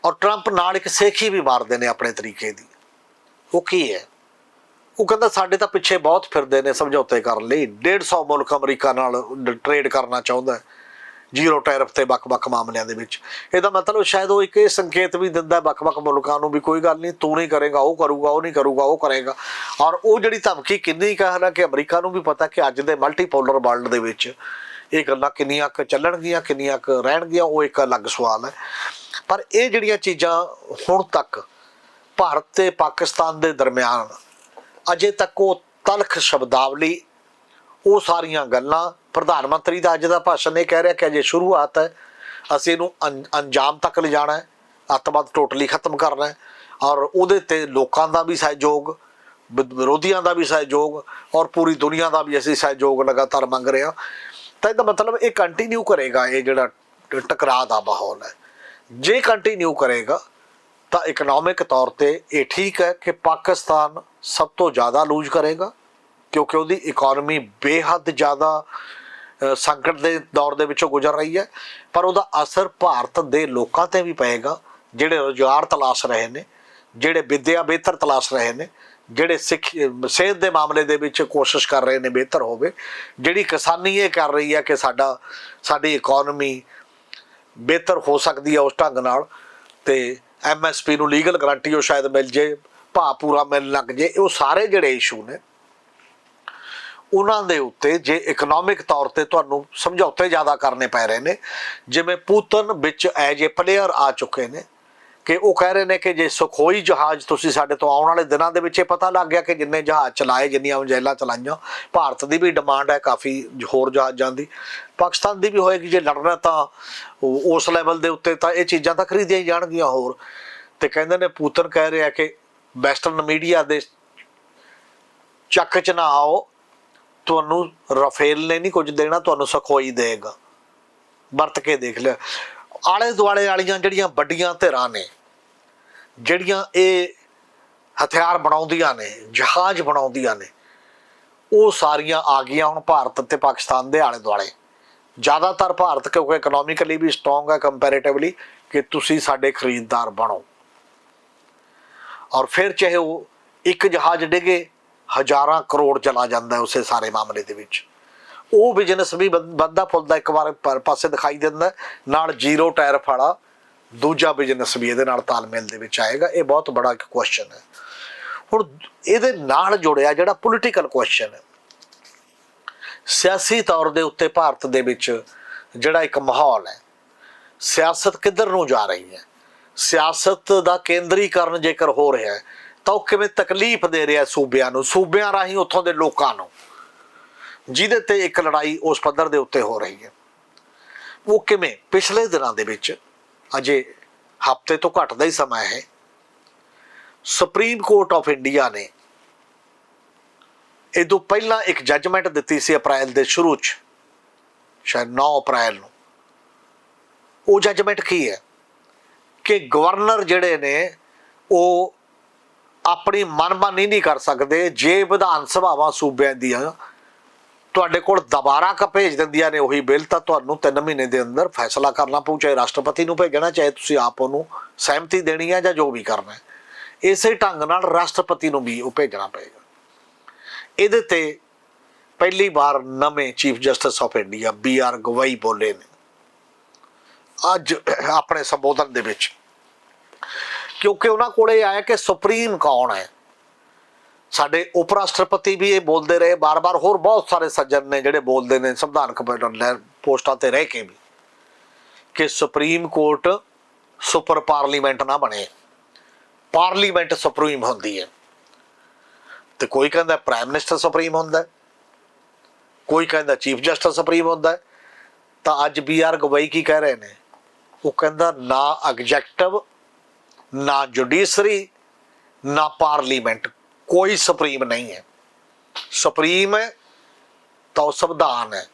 ਔਰ ਟਰੰਪ ਨਾਲ ਇੱਕ ਸੇਖੀ ਵੀ ਮਾਰਦੇ ਨੇ ਆਪਣੇ ਤਰੀਕੇ ਦੀ। ਉਹ ਕੀ ਹੈ? ਉਹ ਕਹਿੰਦਾ, ਸਾਡੇ ਤਾਂ ਪਿੱਛੇ ਬਹੁਤ ਫਿਰਦੇ ਨੇ ਸਮਝੌਤੇ ਕਰਨ ਲਈ। 150 ਮੁਲਕ ਅਮਰੀਕਾ ਨਾਲ ਟ੍ਰੇਡ ਕਰਨਾ ਚਾਹੁੰਦਾ ਹੈ। ਜ਼ੀਰੋ ਟੈਰਫ ਤੇ ਵੱਖ-ਵੱਖ ਮਾਮਲਿਆਂ ਦੇ ਵਿੱਚ। ਇਹਦਾ ਮਤਲਬ ਸ਼ਾਇਦ ਉਹ ਇੱਕ ਇਹ ਸੰਕੇਤ ਵੀ ਦਿੰਦਾ ਵੱਖ-ਵੱਖ ਮੁਲਕਾਂ ਨੂੰ ਵੀ ਕੋਈ ਗੱਲ ਨਹੀਂ, ਤੂੰ ਨਹੀਂ ਕਰੇਗਾ, ਉਹ ਕਰੂਗਾ, ਉਹ ਨਹੀਂ ਕਰੂਗਾ, ਉਹ ਕਰੇਗਾ। ਔਰ ਉਹ ਜਿਹੜੀ ਧਮਕੀ ਕਿੰਨੀ ਕਹਿਣਾ ਕਿ ਅਮਰੀਕਾ ਨੂੰ ਵੀ ਪਤਾ ਕਿ ਅੱਜ ਦੇ ਮਲਟੀਪੋਲਰ ਵਰਲਡ ਦੇ ਵਿੱਚ ਇਹ ਗੱਲਾਂ ਕਿੰਨੀਆਂ ਕੁ ਚੱਲਣਗੀਆਂ, ਕਿੰਨੀਆਂ ਕੁ ਰਹਿਣਗੀਆਂ, ਉਹ ਇੱਕ ਅਲੱਗ ਸਵਾਲ ਹੈ। ਪਰ ਇਹ ਜਿਹੜੀਆਂ ਚੀਜ਼ਾਂ ਹੁਣ ਤੱਕ ਭਾਰਤ ਤੇ ਪਾਕਿਸਤਾਨ ਦੇ ਦਰਮਿਆਨ ਅਜੇ ਤੱਕ ਉਹ ਤਲਖ ਸ਼ਬਦਾਵਲੀ, ਉਹ ਸਾਰੀਆਂ ਗੱਲਾਂ ਪ੍ਰਧਾਨ ਮੰਤਰੀ ਦਾ ਅੱਜ ਦਾ ਭਾਸ਼ਣ ਇਹ ਕਹਿ ਰਿਹਾ ਕਿ ਅਜੇ ਸ਼ੁਰੂਆਤ ਹੈ। ਅਸੀਂ ਇਹਨੂੰ ਅੰ- ਅੰਜਾਮ ਤੱਕ ਲਿਜਾਣਾ ਹੈ। ਅੱਤਵਾਦ ਟੋਟਲੀ ਖਤਮ ਕਰਨਾ ਹੈ ਔਰ ਉਹਦੇ ਤੇ ਲੋਕਾਂ ਦਾ ਵੀ ਸਹਿਯੋਗ, ਵਿ- ਵਿਰੋਧੀਆਂ ਦਾ ਵੀ ਸਹਿਯੋਗ ਔਰ ਪੂਰੀ ਦੁਨੀਆ ਦਾ ਵੀ ਅਸੀਂ ਸਹਿਯੋਗ ਲਗਾਤਾਰ ਮੰਗ ਰਹੇ ਹਾਂ। ਤਾਂ ਇਹਦਾ ਮਤਲਬ ਇਹ ਕੰਟੀਨਿਊ ਕਰੇਗਾ ਇਹ ਜਿਹੜਾ ਟਕਰਾਅ ਦਾ ਮਾਹੌਲ ਹੈ। ਜੇ ਕੰਟੀਨਿਊ ਕਰੇਗਾ ਤਾਂ ਇਕਨੋਮਿਕ ਤੌਰ ਤੇ ਇਹ ਠੀਕ ਹੈ ਕਿ ਪਾਕਿਸਤਾਨ ਸਭ ਤੋਂ ਜ਼ਿਆਦਾ ਲੂਜ਼ ਕਰੇਗਾ ਕਿਉਂਕਿ ਉਹਦੀ ਇਕਨੋਮੀ ਬੇਹੱਦ ਜ਼ਿਆਦਾ ਸੰਕਟ ਦੇ ਦੌਰ ਦੇ ਵਿੱਚੋਂ ਗੁਜ਼ਰ ਰਹੀ ਹੈ। ਪਰ ਉਹਦਾ ਅਸਰ ਭਾਰਤ ਦੇ ਲੋਕਾਂ ਤੇ ਵੀ ਪਏਗਾ, ਜਿਹੜੇ ਰੁਜ਼ਗਾਰ ਤਲਾਸ਼ ਰਹੇ ਨੇ, ਜਿਹੜੇ ਵਿੱਦਿਆ ਬਿਹਤਰ ਤਲਾਸ਼ ਰਹੇ ਨੇ, ਜਿਹੜੇ ਸਿੱਖ ਸਿਹਤ ਦੇ ਮਾਮਲੇ ਦੇ ਵਿੱਚ ਕੋਸ਼ਿਸ਼ ਕਰ ਰਹੇ ਨੇ ਬਿਹਤਰ ਹੋਵੇ। ਜਿਹੜੀ ਕਿਸਾਨੀ ਇਹ ਕਰ ਰਹੀ ਹੈ ਕਿ ਸਾਡਾ, ਸਾਡੀ ਇਕਨੋਮੀ ਬਿਹਤਰ ਹੋ ਸਕਦੀ ਹੈ ਉਸ ਢੰਗ ਨਾਲ ਤੇ ਐਮਐਸਪੀ ਨੂੰ ਲੀਗਲ ਗਾਰੰਟੀ ਉਹ ਸ਼ਾਇਦ ਮਿਲ ਜੇ, ਭਾਅ ਪੂਰਾ ਮਿਲਣ ਲੱਗ ਜੇ ਉਹ ਸਾਰੇ ਜਿਹੜੇ ਇਸ਼ੂ ਨੇ ਉਹਨਾਂ ਦੇ ਉੱਤੇ ਜੇ ਇਕਨੋਮਿਕ ਤੌਰ ਤੇ ਤੁਹਾਨੂੰ ਸਮਝੌਤੇ ਜ਼ਿਆਦਾ ਕਰਨੇ ਪੈ ਰਹੇ ਨੇ, ਜਿਵੇਂ ਪੂਤਨ ਵਿੱਚ ਐਜ ਏ ਪਲੇਅਰ ਆ ਚੁੱਕੇ ਨੇ ਕਿ ਉਹ ਕਹਿ ਰਹੇ ਨੇ ਕਿ ਜੇ ਸੁਖੋਈ ਜਹਾਜ਼ ਤੁਸੀਂ ਸਾਡੇ ਤੋਂ ਆਉਣ ਵਾਲੇ ਦਿਨਾਂ ਦੇ ਵਿੱਚ ਇਹ ਪਤਾ ਲੱਗ ਗਿਆ ਕਿ ਜਿੰਨੇ ਜਹਾਜ਼ ਚਲਾਏ, ਜਿੰਨੀਆਂ ਮਜੈਲਾਂ ਚਲਾਈਆਂ, ਭਾਰਤ ਦੀ ਵੀ ਡਿਮਾਂਡ ਹੈ ਕਾਫੀ ਹੋਰ ਜਹਾਜ਼ਾਂ ਦੀ, ਪਾਕਿਸਤਾਨ ਦੀ ਵੀ ਹੋਏਗੀ, ਜੇ ਲੜਨਾ ਤਾਂ ਉਸ ਲੈਵਲ ਦੇ ਉੱਤੇ ਤਾਂ ਇਹ ਚੀਜ਼ਾਂ ਤਾਂ ਖਰੀਦੀਆਂ ਹੀ ਜਾਣਗੀਆਂ ਹੋਰ। ਤੇ ਕਹਿੰਦੇ ਨੇ ਪੂਤਨ ਕਹਿ ਰਿਹਾ ਕਿ ਵੈਸਟਰਨ ਮੀਡੀਆ ਦੇ ਚੱਕ ਚ ਨਾ ਆਓ ਤੁਹਾਨੂੰ ਰਾਫੇਲ ਨੇ ਨਹੀਂ ਕੁਝ ਦੇਣਾ, ਤੁਹਾਨੂੰ ਸਖੋਈ ਦੇਗਾ। ਵਰਤ ਕੇ ਦੇਖ ਲਿਆ। ਆਲੇ ਦੁਆਲੇ ਵਾਲੀਆਂ ਜਿਹੜੀਆਂ ਵੱਡੀਆਂ ਧਿਰਾਂ ਨੇ, ਜਿਹੜੀਆਂ ਇਹ ਹਥਿਆਰ ਬਣਾਉਂਦੀਆਂ ਨੇ, ਜਹਾਜ਼ ਬਣਾਉਂਦੀਆਂ ਨੇ, ਉਹ ਸਾਰੀਆਂ ਆ ਗਈਆਂ ਹੁਣ ਭਾਰਤ ਤੇ ਪਾਕਿਸਤਾਨ ਦੇ ਆਲੇ ਦੁਆਲੇ ਜ਼ਿਆਦਾਤਰ ਭਾਰਤ ਕਿਉਂਕਿ ਇਕਨੋਮਿਕਲੀ ਵੀ ਸਟਰੋਂਗ ਹੈ ਕੰਪੈਰੀਟਿਵਲੀ ਕਿ ਤੁਸੀਂ ਸਾਡੇ ਖਰੀਦਦਾਰ ਬਣੋ। ਔਰ ਫਿਰ ਚਾਹੇ ਉਹ ਇੱਕ ਜਹਾਜ਼ ਡਿੱਗੇ ਹਜ਼ਾਰਾਂ ਕਰੋੜ ਚਲਾ ਜਾਂਦਾ ਹੈ ਉਸੇ ਸਾਰੇ ਮਾਮਲੇ ਦੇ ਵਿੱਚ। ਉਹ ਬਿਜ਼ਨਸ ਵੀ ਵੱਧ- ਵੱਧਦਾ ਫੁੱਲਦਾ ਇੱਕ ਵਾਰ ਪਾਸੇ ਦਿਖਾਈ ਦਿੰਦਾ ਨਾਲ ਜ਼ੀਰੋ ਟੈਰਿਫ ਵਾਲਾ ਦੂਜਾ ਬਿਜ਼ਨਸ ਵੀ ਇਹਦੇ ਨਾਲ ਤਾਲਮੇਲ ਦੇ ਵਿੱਚ ਆਏਗਾ। ਇਹ ਬਹੁਤ ਬੜਾ ਇੱਕ ਕੁਐਸਚਨ ਹੈ। ਹੁਣ ਇਹਦੇ ਨਾਲ ਜੁੜਿਆ ਜਿਹੜਾ ਪੋਲੀਟੀਕਲ ਕੁਐਸਚਨ ਹੈ। ਸਿਆਸੀ ਤੌਰ ਦੇ ਉੱਤੇ ਭਾਰਤ ਦੇ ਵਿੱਚ ਜਿਹੜਾ ਇੱਕ ਮਾਹੌਲ ਹੈ, ਸਿਆਸਤ ਕਿੱਧਰ ਨੂੰ ਜਾ ਰਹੀ ਹੈ? ਸਿਆਸਤ ਦਾ ਕੇਂਦਰੀਕਰਨ ਜੇਕਰ ਹੋ ਰਿਹਾ ਹੈ ਤਾਂ ਉਹ ਕਿਵੇਂ ਤਕਲੀਫ ਦੇ ਰਿਹਾ ਸੂਬਿਆਂ ਨੂੰ? ਸੂਬਿਆਂ ਰਾਹੀਂ ਉੱਥੋਂ ਦੇ ਲੋਕਾਂ ਨੂੰ। ਜਿਹਦੇ ਤੇ ਇੱਕ ਲੜਾਈ ਉਸ ਪੱਧਰ ਦੇ ਉੱਤੇ ਹੋ ਰਹੀ ਹੈ। ਉਹ ਕਿਵੇਂ? ਪਿਛਲੇ ਦਿਨਾਂ ਦੇ ਵਿੱਚ ਅਜੇ ਹਫ਼ਤੇ ਤੋਂ ਘੱਟ ਦਾ ਹੀ ਸਮਾਂ ਹੈ। ਸੁਪਰੀਮ ਕੋਰਟ ਆਫ ਇੰਡੀਆ ਨੇ ਇਹ ਤੋਂ ਪਹਿਲਾਂ ਇੱਕ ਜੱਜਮੈਂਟ ਦਿੱਤੀ ਸੀ ਅਪ੍ਰੈਲ ਦੇ ਸ਼ੁਰੂ 'ਚ। ਸ਼ਾਇਦ 9 ਅਪ੍ਰੈਲ ਨੂੰ। ਉਹ ਜੱਜਮੈਂਟ ਕੀ ਹੈ? ਕਿ ਗਵਰਨਰ ਜਿਹੜੇ ਨੇ, ਉਹ ਆਪਣੀ ਮਨਮਾਨੀ ਨਹੀਂ ਕਰ ਸਕਦੇ, ਜੇ ਵਿਧਾਨ ਸਭਾਵਾਂ ਸੂਬਿਆਂ ਦੀਆਂ ਤੁਹਾਡੇ ਕੋਲ ਦੁਬਾਰਾ ਕ ਭੇਜ ਦਿੰਦੀਆਂ ਨੇ ਉਹੀ ਬਿੱਲ, ਤਾਂ ਤੁਹਾਨੂੰ 3 ਮਹੀਨੇ ਦੇ ਅੰਦਰ ਫੈਸਲਾ ਕਰਨਾ ਪਊ, ਚਾਹੇ ਰਾਸ਼ਟਰਪਤੀ ਨੂੰ ਭੇਜਣਾ, ਚਾਹੇ ਤੁਸੀਂ ਆਪ ਉਹਨੂੰ ਸਹਿਮਤੀ ਦੇਣੀ ਹੈ ਜਾਂ ਜੋ ਵੀ ਕਰਨਾ ਹੈ। ਇਸੇ ਢੰਗ ਨਾਲ ਰਾਸ਼ਟਰਪਤੀ ਨੂੰ ਵੀ ਉਹ ਭੇਜਣਾ ਪਏਗਾ। ਇਹਦੇ ਤੇ ਪਹਿਲੀ ਵਾਰ ਨਵੇਂ chief justice of India B R Gavai ਬੋਲੇ ਨੇ। ਅੱਜ ਆਪਣੇ ਸੰਬੋਧਨ ਦੇ ਵਿੱਚ ਕਿਉਂਕਿ ਉਹਨਾਂ ਕੋਲੇ ਆਇਆ ਕਿ ਸੁਪਰੀਮ ਕੌਣ ਹੈ? ਸਾਡੇ ਉਪ ਰਾਸ਼ਟਰਪਤੀ ਵੀ ਇਹ ਬੋਲਦੇ ਰਹੇ, ਬਾਰ-ਬਾਰ ਹੋਰ ਬਹੁਤ ਸਾਰੇ ਸੱਜਣ ਨੇ ਜਿਹੜੇ ਬੋਲਦੇ ਨੇ, ਸੰਵਿਧਾਨਕ ਪੈਟਰਨ ਲੈ, ਪੋਸਟਾਂ ਤੇ ਰਹਿ ਕੇ ਵੀ, ਕਿ ਸੁਪਰੀਮ ਕੋਰਟ ਸੁਪਰ ਪਾਰਲੀਮੈਂਟ ਨਾ ਬਣੇ। ਪਾਰਲੀਮੈਂਟ ਸੁਪਰੀਮ ਹੁੰਦੀ ਹੈ। ਤੇ ਕੋਈ ਕਹਿੰਦਾ ਪ੍ਰਾਈਮ ਮਿਨਿਸਟਰ ਸੁਪਰੀਮ ਹੁੰਦਾ ਕੋਈ ਕਹਿੰਦਾ ਚੀਫ ਜਸਟਿਸ ਸੁਪਰੀਮ ਹੁੰਦਾ ਤਾਂ ਅੱਜ ਬੀ ਆਰ ਗਵਾਈ ਕੀ ਕਹਿ ਰਹੇ ਨੇ? ਉਹ ਕਹਿੰਦਾ ਨਾ ਐਗਜੈਕਟਿਵ ਨਾ ਜੁਡੀਸ਼ਰੀ ਨਾ ਪਾਰਲੀਮੈਂਟ ਕੋਈ ਸੁਪਰੀਮ ਨਹੀਂ ਹੈ। ਸੁਪਰੀਮ ਹੈ ਤਾਂ ਉਹ ਸੰਵਿਧਾਨ ਹੈ।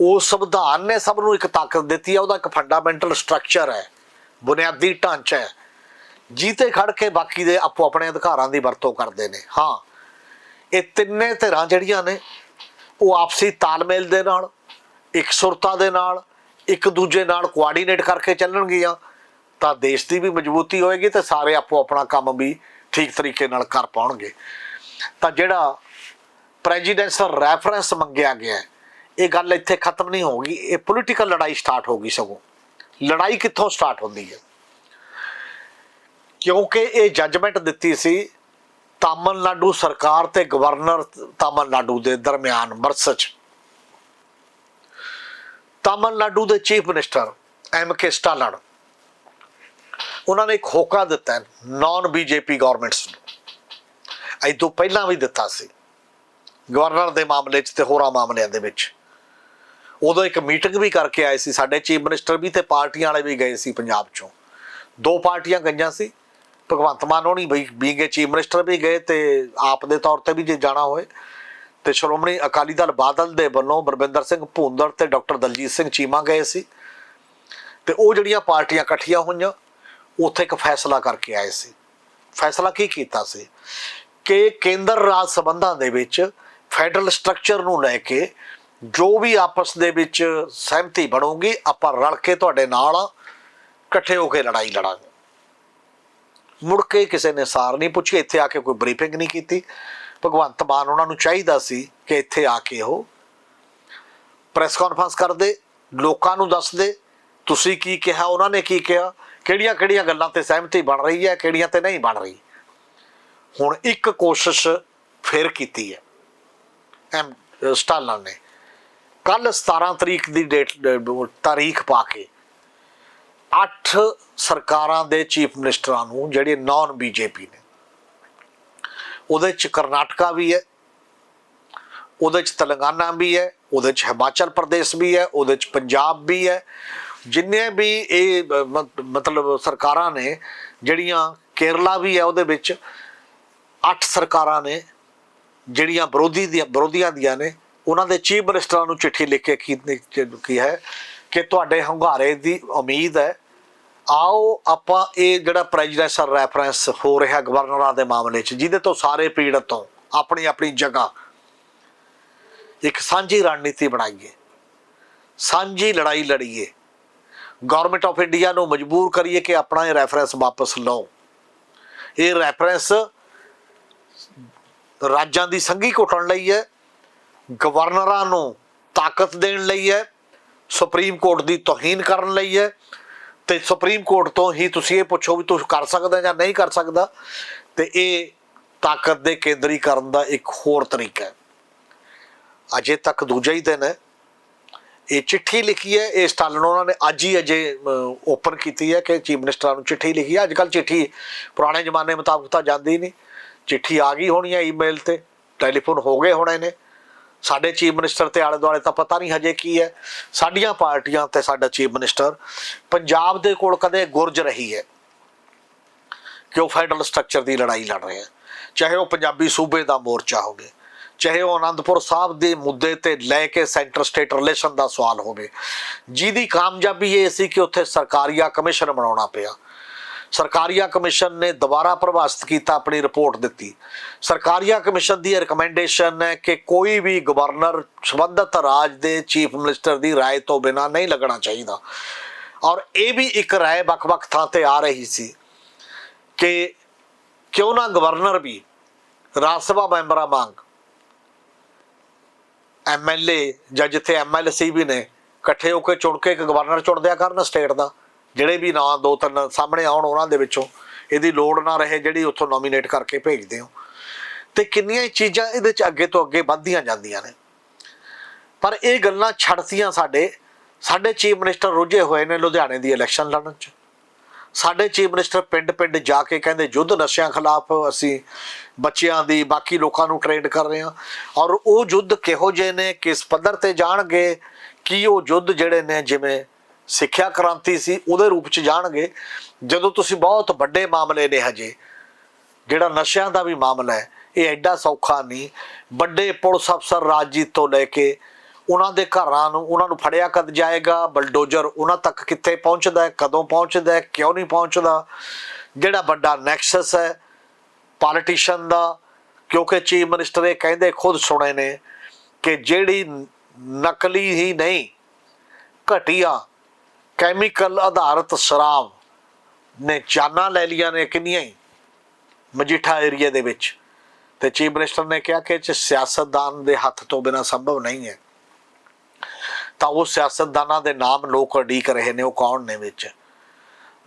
ਉਹ ਸੰਵਿਧਾਨ ਨੇ ਸਭ ਨੂੰ ਇੱਕ ਤਾਕਤ ਦਿੱਤੀ ਹੈ, ਉਹਦਾ ਇੱਕ ਫੰਡਾਮੈਂਟਲ ਸਟਰਕਚਰ ਹੈ, ਬੁਨਿਆਦੀ ਢਾਂਚਾ ਹੈ। ਜੀਤੇ ਖੜ ਕੇ ਬਾਕੀ ਦੇ ਆਪੋ ਆਪਣੇ ਅਧਿਕਾਰਾਂ ਦੀ ਵਰਤੋਂ ਕਰਦੇ ਨੇ। ਹਾਂ, ਇਹ ਤਿੰਨੇ ਧਿਰਾਂ ਜਿਹੜੀਆਂ ਨੇ, ਉਹ ਆਪਸੀ ਤਾਲਮੇਲ ਦੇ ਨਾਲ ਇਕਸੁਰਤਾ ਦੇ ਨਾਲ, ਇੱਕ ਦੂਜੇ ਨਾਲ ਕੋਆਰਡੀਨੇਟ ਕਰਕੇ ਚੱਲਣਗੀਆਂ। ਤਾਂ ਦੇਸ਼ ਦੀ ਵੀ ਮਜ਼ਬੂਤੀ ਹੋਏਗੀ ਤੇ ਸਾਰੇ ਆਪੋ ਆਪਣਾ ਕੰਮ ਵੀ ਠੀਕ ਤਰੀਕੇ ਨਾਲ ਕਰ ਪਾਉਣਗੇ। ਤਾਂ ਜਿਹੜਾ ਪ੍ਰੈਜ਼ੀਡੈਂਸ਼ੀਅਲ ਰੈਫਰੈਂਸ ਮੰਗਿਆ ਗਿਆ, ਇਹ ਗੱਲ ਇੱਥੇ ਖਤਮ ਨਹੀਂ ਹੋਗੀ ਇਹ ਪੋਲੀਟੀਕਲ ਲੜਾਈ ਸਟਾਰਟ ਹੋਗੀ ਸਗੋਂ। ਲੜਾਈ ਕਿੱਥੋਂ ਸਟਾਰਟ ਹੁੰਦੀ ਹੈ? ਕਿਉਂਕਿ ਇਹ ਜੱਜਮੈਂਟ ਦਿੱਤੀ ਸੀ ਤਾਮਿਲਨਾਡੂ ਸਰਕਾਰ ਤੇ ਗਵਰਨਰ ਤਾਮਿਲਨਾਡੂ ਦੇ ਦਰਮਿਆਨ ਮਰਸਚ। ਤਾਮਿਲਨਾਡੂ ਦੇ chief minister M K Stalin ਉਹਨਾਂ ਨੇ ਇੱਕ ਹੋਕਾ ਦਿੱਤਾ ਨਾਨ ਬੀਜੇਪੀ ਗਵਰਨਮੈਂਟਸ ਨੂੰ। ਇਹ ਤੋਂ ਪਹਿਲਾਂ ਵੀ ਦਿੱਤਾ ਸੀ। ਗਵਰਨਰ ਦੇ ਮਾਮਲੇ 'ਚ ਤੇ ਹੋਰਾਂ ਮਾਮਲਿਆਂ ਦੇ ਵਿੱਚ। ਉਦੋਂ ਇੱਕ ਮੀਟਿੰਗ ਵੀ ਕਰਕੇ ਆਏ ਸੀ। ਸਾਡੇ ਚੀਫ ਮਿਨਿਸਟਰ ਵੀ ਤੇ ਪਾਰਟੀਆਂ ਵਾਲੇ ਵੀ ਗਏ ਸੀ ਪੰਜਾਬ 'ਚੋਂ। ਦੋ ਪਾਰਟੀਆਂ ਗਈਆਂ ਸੀ। ਭਗਵੰਤ ਮਾਨ ਹੋਣੀ ਬਈ ਬੀਗੇ ਚੀਫ ਮਿਨਿਸਟਰ ਵੀ ਗਏ ਤੇ ਆਪ ਦੇ ਤੌਰ ਤੇ ਵੀ ਜੇ ਜਾਣਾ ਹੋਏ। ਤੇ ਸ਼੍ਰੋਮਣੀ ਅਕਾਲੀ ਦਲ ਬਾਦਲ ਦੇ ਵੱਲੋਂ ਬਰਬਿੰਦਰ ਸਿੰਘ ਭੂੰਦੜ ਤੇ ਡਾਕਟਰ ਦਲਜੀਤ ਸਿੰਘ ਚੀਮਾ ਗਏ ਸੀ। ਤੇ ਉਹ ਜਿਹੜੀਆਂ ਪਾਰਟੀਆਂ ਇਕੱਠੀਆਂ ਹੋਈਆਂ ਉੱਥੇ ਇੱਕ ਫੈਸਲਾ ਕਰਕੇ ਆਏ ਸੀ। ਫੈਸਲਾ ਕੀ ਕੀਤਾ ਸੀ? ਕਿ ਕੇਂਦਰ ਰਾਜ ਸਬੰਧਾਂ ਦੇ ਵਿੱਚ ਫੈਡਰਲ ਸਟਰਕਚਰ ਨੂੰ ਲੈ ਕੇ ਜੋ ਵੀ ਆਪਸ ਦੇ ਵਿੱਚ ਸਹਿਮਤੀ ਬਣੂਗੀ, ਆਪਾਂ ਰਲ ਕੇ ਤੁਹਾਡੇ ਨਾਲ ਇਕੱਠੇ ਹੋ ਕੇ ਲੜਾਈ ਲੜਾਂਗੇ। ਮੁੜ ਕੇ ਕਿਸੇ ਨੇ ਸਾਰ ਨਹੀਂ ਪੁੱਛੀ, ਇੱਥੇ ਆ ਕੇ ਕੋਈ ਬਰੀਫਿੰਗ ਨਹੀਂ ਕੀਤੀ। ਭਗਵੰਤ ਮਾਨ ਉਹਨਾਂ ਨੂੰ ਚਾਹੀਦਾ ਸੀ ਕਿ ਇੱਥੇ ਆ ਕੇ ਉਹ ਪ੍ਰੈਸ ਕਾਨਫਰੰਸ ਕਰਦੇ ਲੋਕਾਂ ਨੂੰ ਦੱਸਦੇ ਤੁਸੀਂ ਕੀ ਕਿਹਾ, ਉਹਨਾਂ ਨੇ ਕੀ ਕਿਹਾ ਕਿਹੜੀਆਂ ਕਿਹੜੀਆਂ ਗੱਲਾਂ ਤੇ ਸਹਿਮਤੀ ਬਣ ਰਹੀ ਹੈ, ਕਿਹੜੀਆਂ ਤੇ ਨਹੀਂ ਬਣ ਰਹੀ? ਹੁਣ ਇੱਕ ਕੋਸ਼ਿਸ਼ ਫਿਰ ਕੀਤੀ ਹੈ, ਐਮ, ਸਟਾਲਨ ਨੇ। ਕੱਲ 17 ਤਰੀਕ ਦੀ ਡੇਟ, ਤਾਰੀਖ ਪਾ ਕੇ ਅੱਠ ਸਰਕਾਰਾਂ ਦੇ ਚੀਫ ਮਿਨਿਸਟਰਾਂ ਨੂੰ ਜਿਹੜੇ ਨਾਨ ਬੀਜੇਪੀ ਨੇ, ਉਹਦੇ ਚ ਕਰਨਾਟਕਾ ਵੀ ਹੈ, ਉਹਦੇ ਚ ਤੇਲੰਗਾਨਾ ਵੀ ਹੈ, ਉਹਦੇ ਚ ਹਿਮਾਚਲ ਪ੍ਰਦੇਸ਼ ਵੀ ਹੈ, ਉਹਦੇ ਚ ਪੰਜਾਬ ਵੀ ਹੈ ਜਿੰਨੇ ਵੀ ਇਹ ਮ- ਮਤਲਬ ਸਰਕਾਰਾਂ ਨੇ, ਜਿਹੜੀਆਂ ਕੇਰਲਾ ਵੀ ਹੈ ਉਹਦੇ ਵਿੱਚ, ਅੱਠ ਸਰਕਾਰਾਂ ਨੇ, ਜਿਹੜੀਆਂ ਵਿਰੋਧੀ ਦੀਆਂ, ਵਿਰੋਧੀਆਂ ਦੀਆਂ ਨੇ, ਉਹਨਾਂ ਦੇ ਚੀਫ ਮਿਨਿਸਟਰਾਂ ਨੂੰ ਚਿੱਠੀ ਲਿਖ ਕੇ ਕੀ ਹੈ ਕਿ ਤੁਹਾਡੇ ਹੰਗਾਰੇ ਦੀ ਉਮੀਦ ਹੈ। ਆਓ ਆਪਾਂ ਇਹ ਜਿਹੜਾ ਪ੍ਰੈਜ਼ੀਡੈਂਸ਼ਲ ਰੈਫਰੈਂਸ ਹੋ ਰਿਹਾ ਗਵਰਨਰਾਂ ਦੇ ਮਾਮਲੇ 'ਚ, ਜਿਹਦੇ ਤੋਂ ਸਾਰੇ ਪੀੜਤ ਤੋਂ ਆਪਣੀ ਆਪਣੀ ਜਗ੍ਹਾ। ਇੱਕ ਸਾਂਝੀ ਰਣਨੀਤੀ ਬਣਾਈਏ। ਸਾਂਝੀ ਲੜਾਈ ਲੜੀਏ। ਗਵਰਨਮੈਂਟ ਆਫ ਇੰਡੀਆ ਨੂੰ ਮਜਬੂਰ ਕਰੀਏ ਕਿ ਆਪਣਾ ਇਹ ਰੈਫਰੈਂਸ ਵਾਪਸ ਲਓ। ਇਹ ਰੈਫਰੈਂਸ ਰਾਜਾਂ ਦੀ ਸੰਘੀ ਘੁੱਟਣ ਲਈ ਹੈ ਗਵਰਨਰਾਂ ਨੂੰ ਤਾਕਤ ਦੇਣ ਲਈ ਹੈ, ਸੁਪਰੀਮ ਕੋਰਟ ਦੀ ਤੋਹੀਨ ਕਰਨ ਲਈ ਹੈ। ਤੇ ਸੁਪਰੀਮ ਕੋਰਟ ਤੋਂ ਹੀ ਤੁਸੀਂ ਇਹ ਪੁੱਛੋ ਵੀ ਤੁਸੀਂ ਕਰ ਸਕਦਾ ਜਾਂ ਨਹੀਂ ਕਰ ਸਕਦਾ। ਤੇ ਇਹ ਤਾਕਤ ਦੇ ਕੇਂਦਰੀਕਰਨ ਦਾ ਇੱਕ ਹੋਰ ਤਰੀਕਾ ਹੈ। ਅਜੇ ਤੱਕ ਦੂਜਾ ਹੀ ਦਿਨ ਹੈ। ਇਹ ਚਿੱਠੀ ਲਿਖੀ ਹੈ, ਇਹ ਸਟਾਲਨ ਉਹਨਾਂ ਨੇ ਅੱਜ ਹੀ ਅਜੇ ਓਪਨ ਕੀਤੀ ਹੈ ਕਿ ਚੀਫ ਮਿਨਿਸਟਰਾਂ ਨੂੰ ਚਿੱਠੀ ਲਿਖੀ ਹੈ। ਅੱਜ ਕੱਲ ਚਿੱਠੀ ਪੁਰਾਣੇ ਜ਼ਮਾਨੇ ਮੁਤਾਬਕ ਤਾਂ ਜਾਂਦੀ ਨਹੀਂ। ਚਿੱਠੀ ਆ ਗਈ ਹੋਣੀ ਹੈ ਈਮੇਲ ਤੇ ਟੈਲੀਫੋਨ ਹੋ ਗਏ ਹੋਣੇ ਨੇ। ਸਾਡੇ ਚੀਫ ਮਿਨਿਸਟਰ ਤੇ ਆਲੇ ਦੁਆਲੇ ਤਾਂ ਪਤਾ ਨਹੀਂ ਹਜੇ ਕੀ ਹੈ। ਸਾਡੀਆਂ ਪਾਰਟੀਆਂ ਤੇ ਸਾਡਾ ਚੀਫ ਮਿਨਿਸਟਰ ਪੰਜਾਬ ਦੇ ਕੋਲ ਕਦੇ ਗੁਰਜ ਰਹੀ ਹੈ ਕਿ ਉਹ ਫੈਡਰਲ ਸਟਰਕਚਰ ਦੀ ਲੜਾਈ ਲੜ ਰਹੇ ਹੈ। ਚਾਹੇ ਉਹ ਪੰਜਾਬੀ ਸੂਬੇ ਦਾ ਮੋਰਚਾ ਹੋਵੇ ਚਾਹੇ ਉਹ ਅਨੰਦਪੁਰ ਸਾਹਿਬ ਦੇ ਮੁੱਦੇ ਤੇ ਲੈ ਕੇ ਸੈਂਟਰ ਸਟੇਟ ਰਿਲੇਸ਼ਨ ਦਾ ਸਵਾਲ ਹੋਵੇ। ਜਿਹਦੀ ਕਾਮਯਾਬੀ ਇਹ ਸੀ ਕਿ ਉੱਥੇ ਸਰਕਾਰੀਆ ਕਮਿਸ਼ਨ ਬਣਾਉਣਾ ਪਿਆ। ਸਰਕਾਰੀਆ ਕਮਿਸ਼ਨ ਨੇ ਦੁਬਾਰਾ ਪ੍ਰਭਾਸ਼ਿਤ ਕੀਤਾ, ਆਪਣੀ ਰਿਪੋਰਟ ਦਿੱਤੀ। ਸਰਕਾਰੀਆ ਕਮਿਸ਼ਨ ਦੀ ਰეკਮੈਂਡੇਸ਼ਨ ਹੈ ਕਿ ਕੋਈ ਵੀ ਗਵਰਨਰ ਸੰਬੰਧਤ ਰਾਜ ਦੇ ਚੀਫ ਮਿਨਿਸਟਰ ਦੀ رائے ਤੋਂ ਬਿਨਾ ਨਹੀਂ ਲੱਗਣਾ ਚਾਹੀਦਾ। ਔਰ ਇਹ ਵੀ ਇੱਕ رائے ਵੱਖ-ਵੱਖ ਥਾਂ ਤੇ ਆ ਰਹੀ ਸੀ ਕਿ ਕਿਉਂ ਨਾ ਗਵਰਨਰ ਵੀ ਰਾਜ ਸਭਾ ਮੈਂਬਰਾਂ ਵਾਂਗ ਐਮਐਲਏ ਜਾਂ ਜਿੱਥੇ ਐਮਐਲਸੀ ਵੀ ਨੇ, ਇਕੱਠੇ ਹੋ ਕੇ ਚੁਣ ਕੇ ਇੱਕ ਗਵਰਨਰ ਚੁਣਦਿਆ ਕਰਨ ਸਟੇਟ ਦਾ। ਜਿਹੜੇ ਵੀ ਨਾਂ ਦੋ ਤਿੰਨ ਸਾਹਮਣੇ ਆਉਣ ਉਹਨਾਂ ਦੇ ਵਿੱਚੋਂ, ਇਹਦੀ ਲੋੜ ਨਾ ਰਹੇ ਜਿਹੜੀ ਉੱਥੋਂ ਨੋਮੀਨੇਟ ਕਰਕੇ ਭੇਜਦੇ ਹੋ। ਤੇ ਕਿੰਨੀਆਂ ਹੀ ਚੀਜ਼ਾਂ ਇਹਦੇ ਚ ਅੱਗੇ ਤੋਂ ਅੱਗੇ ਵੱਧਦੀਆਂ ਜਾਂਦੀਆਂ ਨੇ। ਪਰ ਇਹ ਗੱਲਾਂ ਛੱਡਤੀਆਂ ਸਾਡੇ ਸਾਡੇ ਚੀਫ ਮਿਨਿਸਟਰ ਰੁੱਝੇ ਹੋਏ ਨੇ ਲੁਧਿਆਣੇ ਦੀ ਇਲੈਕਸ਼ਨ ਲੜਨ ਚ। ਸਾਡੇ ਚੀਫ ਮਿਨਿਸਟਰ ਪਿੰਡ-ਪਿੰਡ ਜਾ ਕੇ ਕਹਿੰਦੇ ਯੁੱਧ ਨਸ਼ਿਆਂ ਖਿਲਾਫ ਅਸੀਂ ਬੱਚਿਆਂ ਦੀ, ਬਾਕੀ ਲੋਕਾਂ ਨੂੰ ਟ੍ਰੇਨਡ ਕਰ ਰਹੇ ਹਾਂ। ਔਰ ਉਹ ਯੁੱਧ ਕਿਹੋ ਜਿਹੇ ਨੇ, ਕਿਸ ਪੱਧਰ ਤੇ ਜਾਣਗੇ, ਕੀ ਉਹ ਯੁੱਧ ਜਿਹੜੇ ਨੇ, ਜਿਵੇਂ ਸਿੱਖਿਆ ਕ੍ਰਾਂਤੀ ਸੀ, ਉਹਦੇ ਰੂਪ ਚ ਜਾਣਗੇ। ਜਦੋਂ ਤੁਸੀਂ ਬਹੁਤ ਵੱਡੇ ਮਾਮਲੇ ਨੇ ਹਜੇ, ਜਿਹੜਾ ਨਸ਼ਿਆਂ ਦਾ ਵੀ ਮਾਮਲਾ ਹੈ, ਇਹ ਐਡਾ ਸੌਖਾ ਨਹੀਂ। ਵੱਡੇ ਪੁਲਿਸ ਅਫਸਰ ਰਾਜਜੀਤ ਤੋਂ ਲੈ ਕੇ ਉਹਨਾਂ ਦੇ ਘਰਾਂ ਨੂੰ, ਉਹਨਾਂ ਨੂੰ ਫੜਿਆ ਕਦ ਜਾਏਗਾ, ਬਲਡੋਜ਼ਰ ਉਹਨਾਂ ਤੱਕ ਕਿੱਥੇ ਪਹੁੰਚਦਾ ਹੈ, ਕਦੋਂ ਪਹੁੰਚਦਾ ਹੈ, ਕਿਉਂ ਨਹੀਂ ਪਹੁੰਚਦਾ? ਜਿਹੜਾ ਵੱਡਾ ਨੈਕਸਸ ਹੈ ਪੋਲੀਟੀਸ਼ੀਅਨ ਦਾ, ਕਿਉਂਕਿ ਚੀਫ ਮਿਨਿਸਟਰ ਇਹ ਕਹਿੰਦੇ ਖੁਦ ਸੁਣੇ ਨੇ ਕਿ ਜਿਹੜੀ ਨਕਲੀ ਹੀ ਨਹੀਂ, ਘਟੀਆ ਕੈਮੀਕਲ ਆਧਾਰਿਤ ਸ਼ਰਾਬ ਨੇ ਜਾਨਾਂ ਲੈ ਲੀਆਂ ਨੇ ਕਿੰਨੀਆਂ ਹੀ, ਮਜੀਠਾ ਏਰੀਆ ਦੇ ਵਿੱਚ। ਤੇ ਚੀਫ ਮਿਨਿਸਟਰ ਨੇ ਕਿਹਾ ਕਿ ਇਹ ਸਿਆਸਤਦਾਨ ਦੇ ਹੱਥ ਤੋਂ ਬਿਨਾ ਸੰਭਵ ਨਹੀਂ ਹੈ। ਤਾਂ ਉਹ ਸਿਆਸਤਦਾਨਾਂ ਦੇ ਨਾਮ ਲੋਕ ਉਡੀਕ ਰਹੇ ਨੇ, ਉਹ ਕੌਣ ਨੇ ਵਿੱਚ?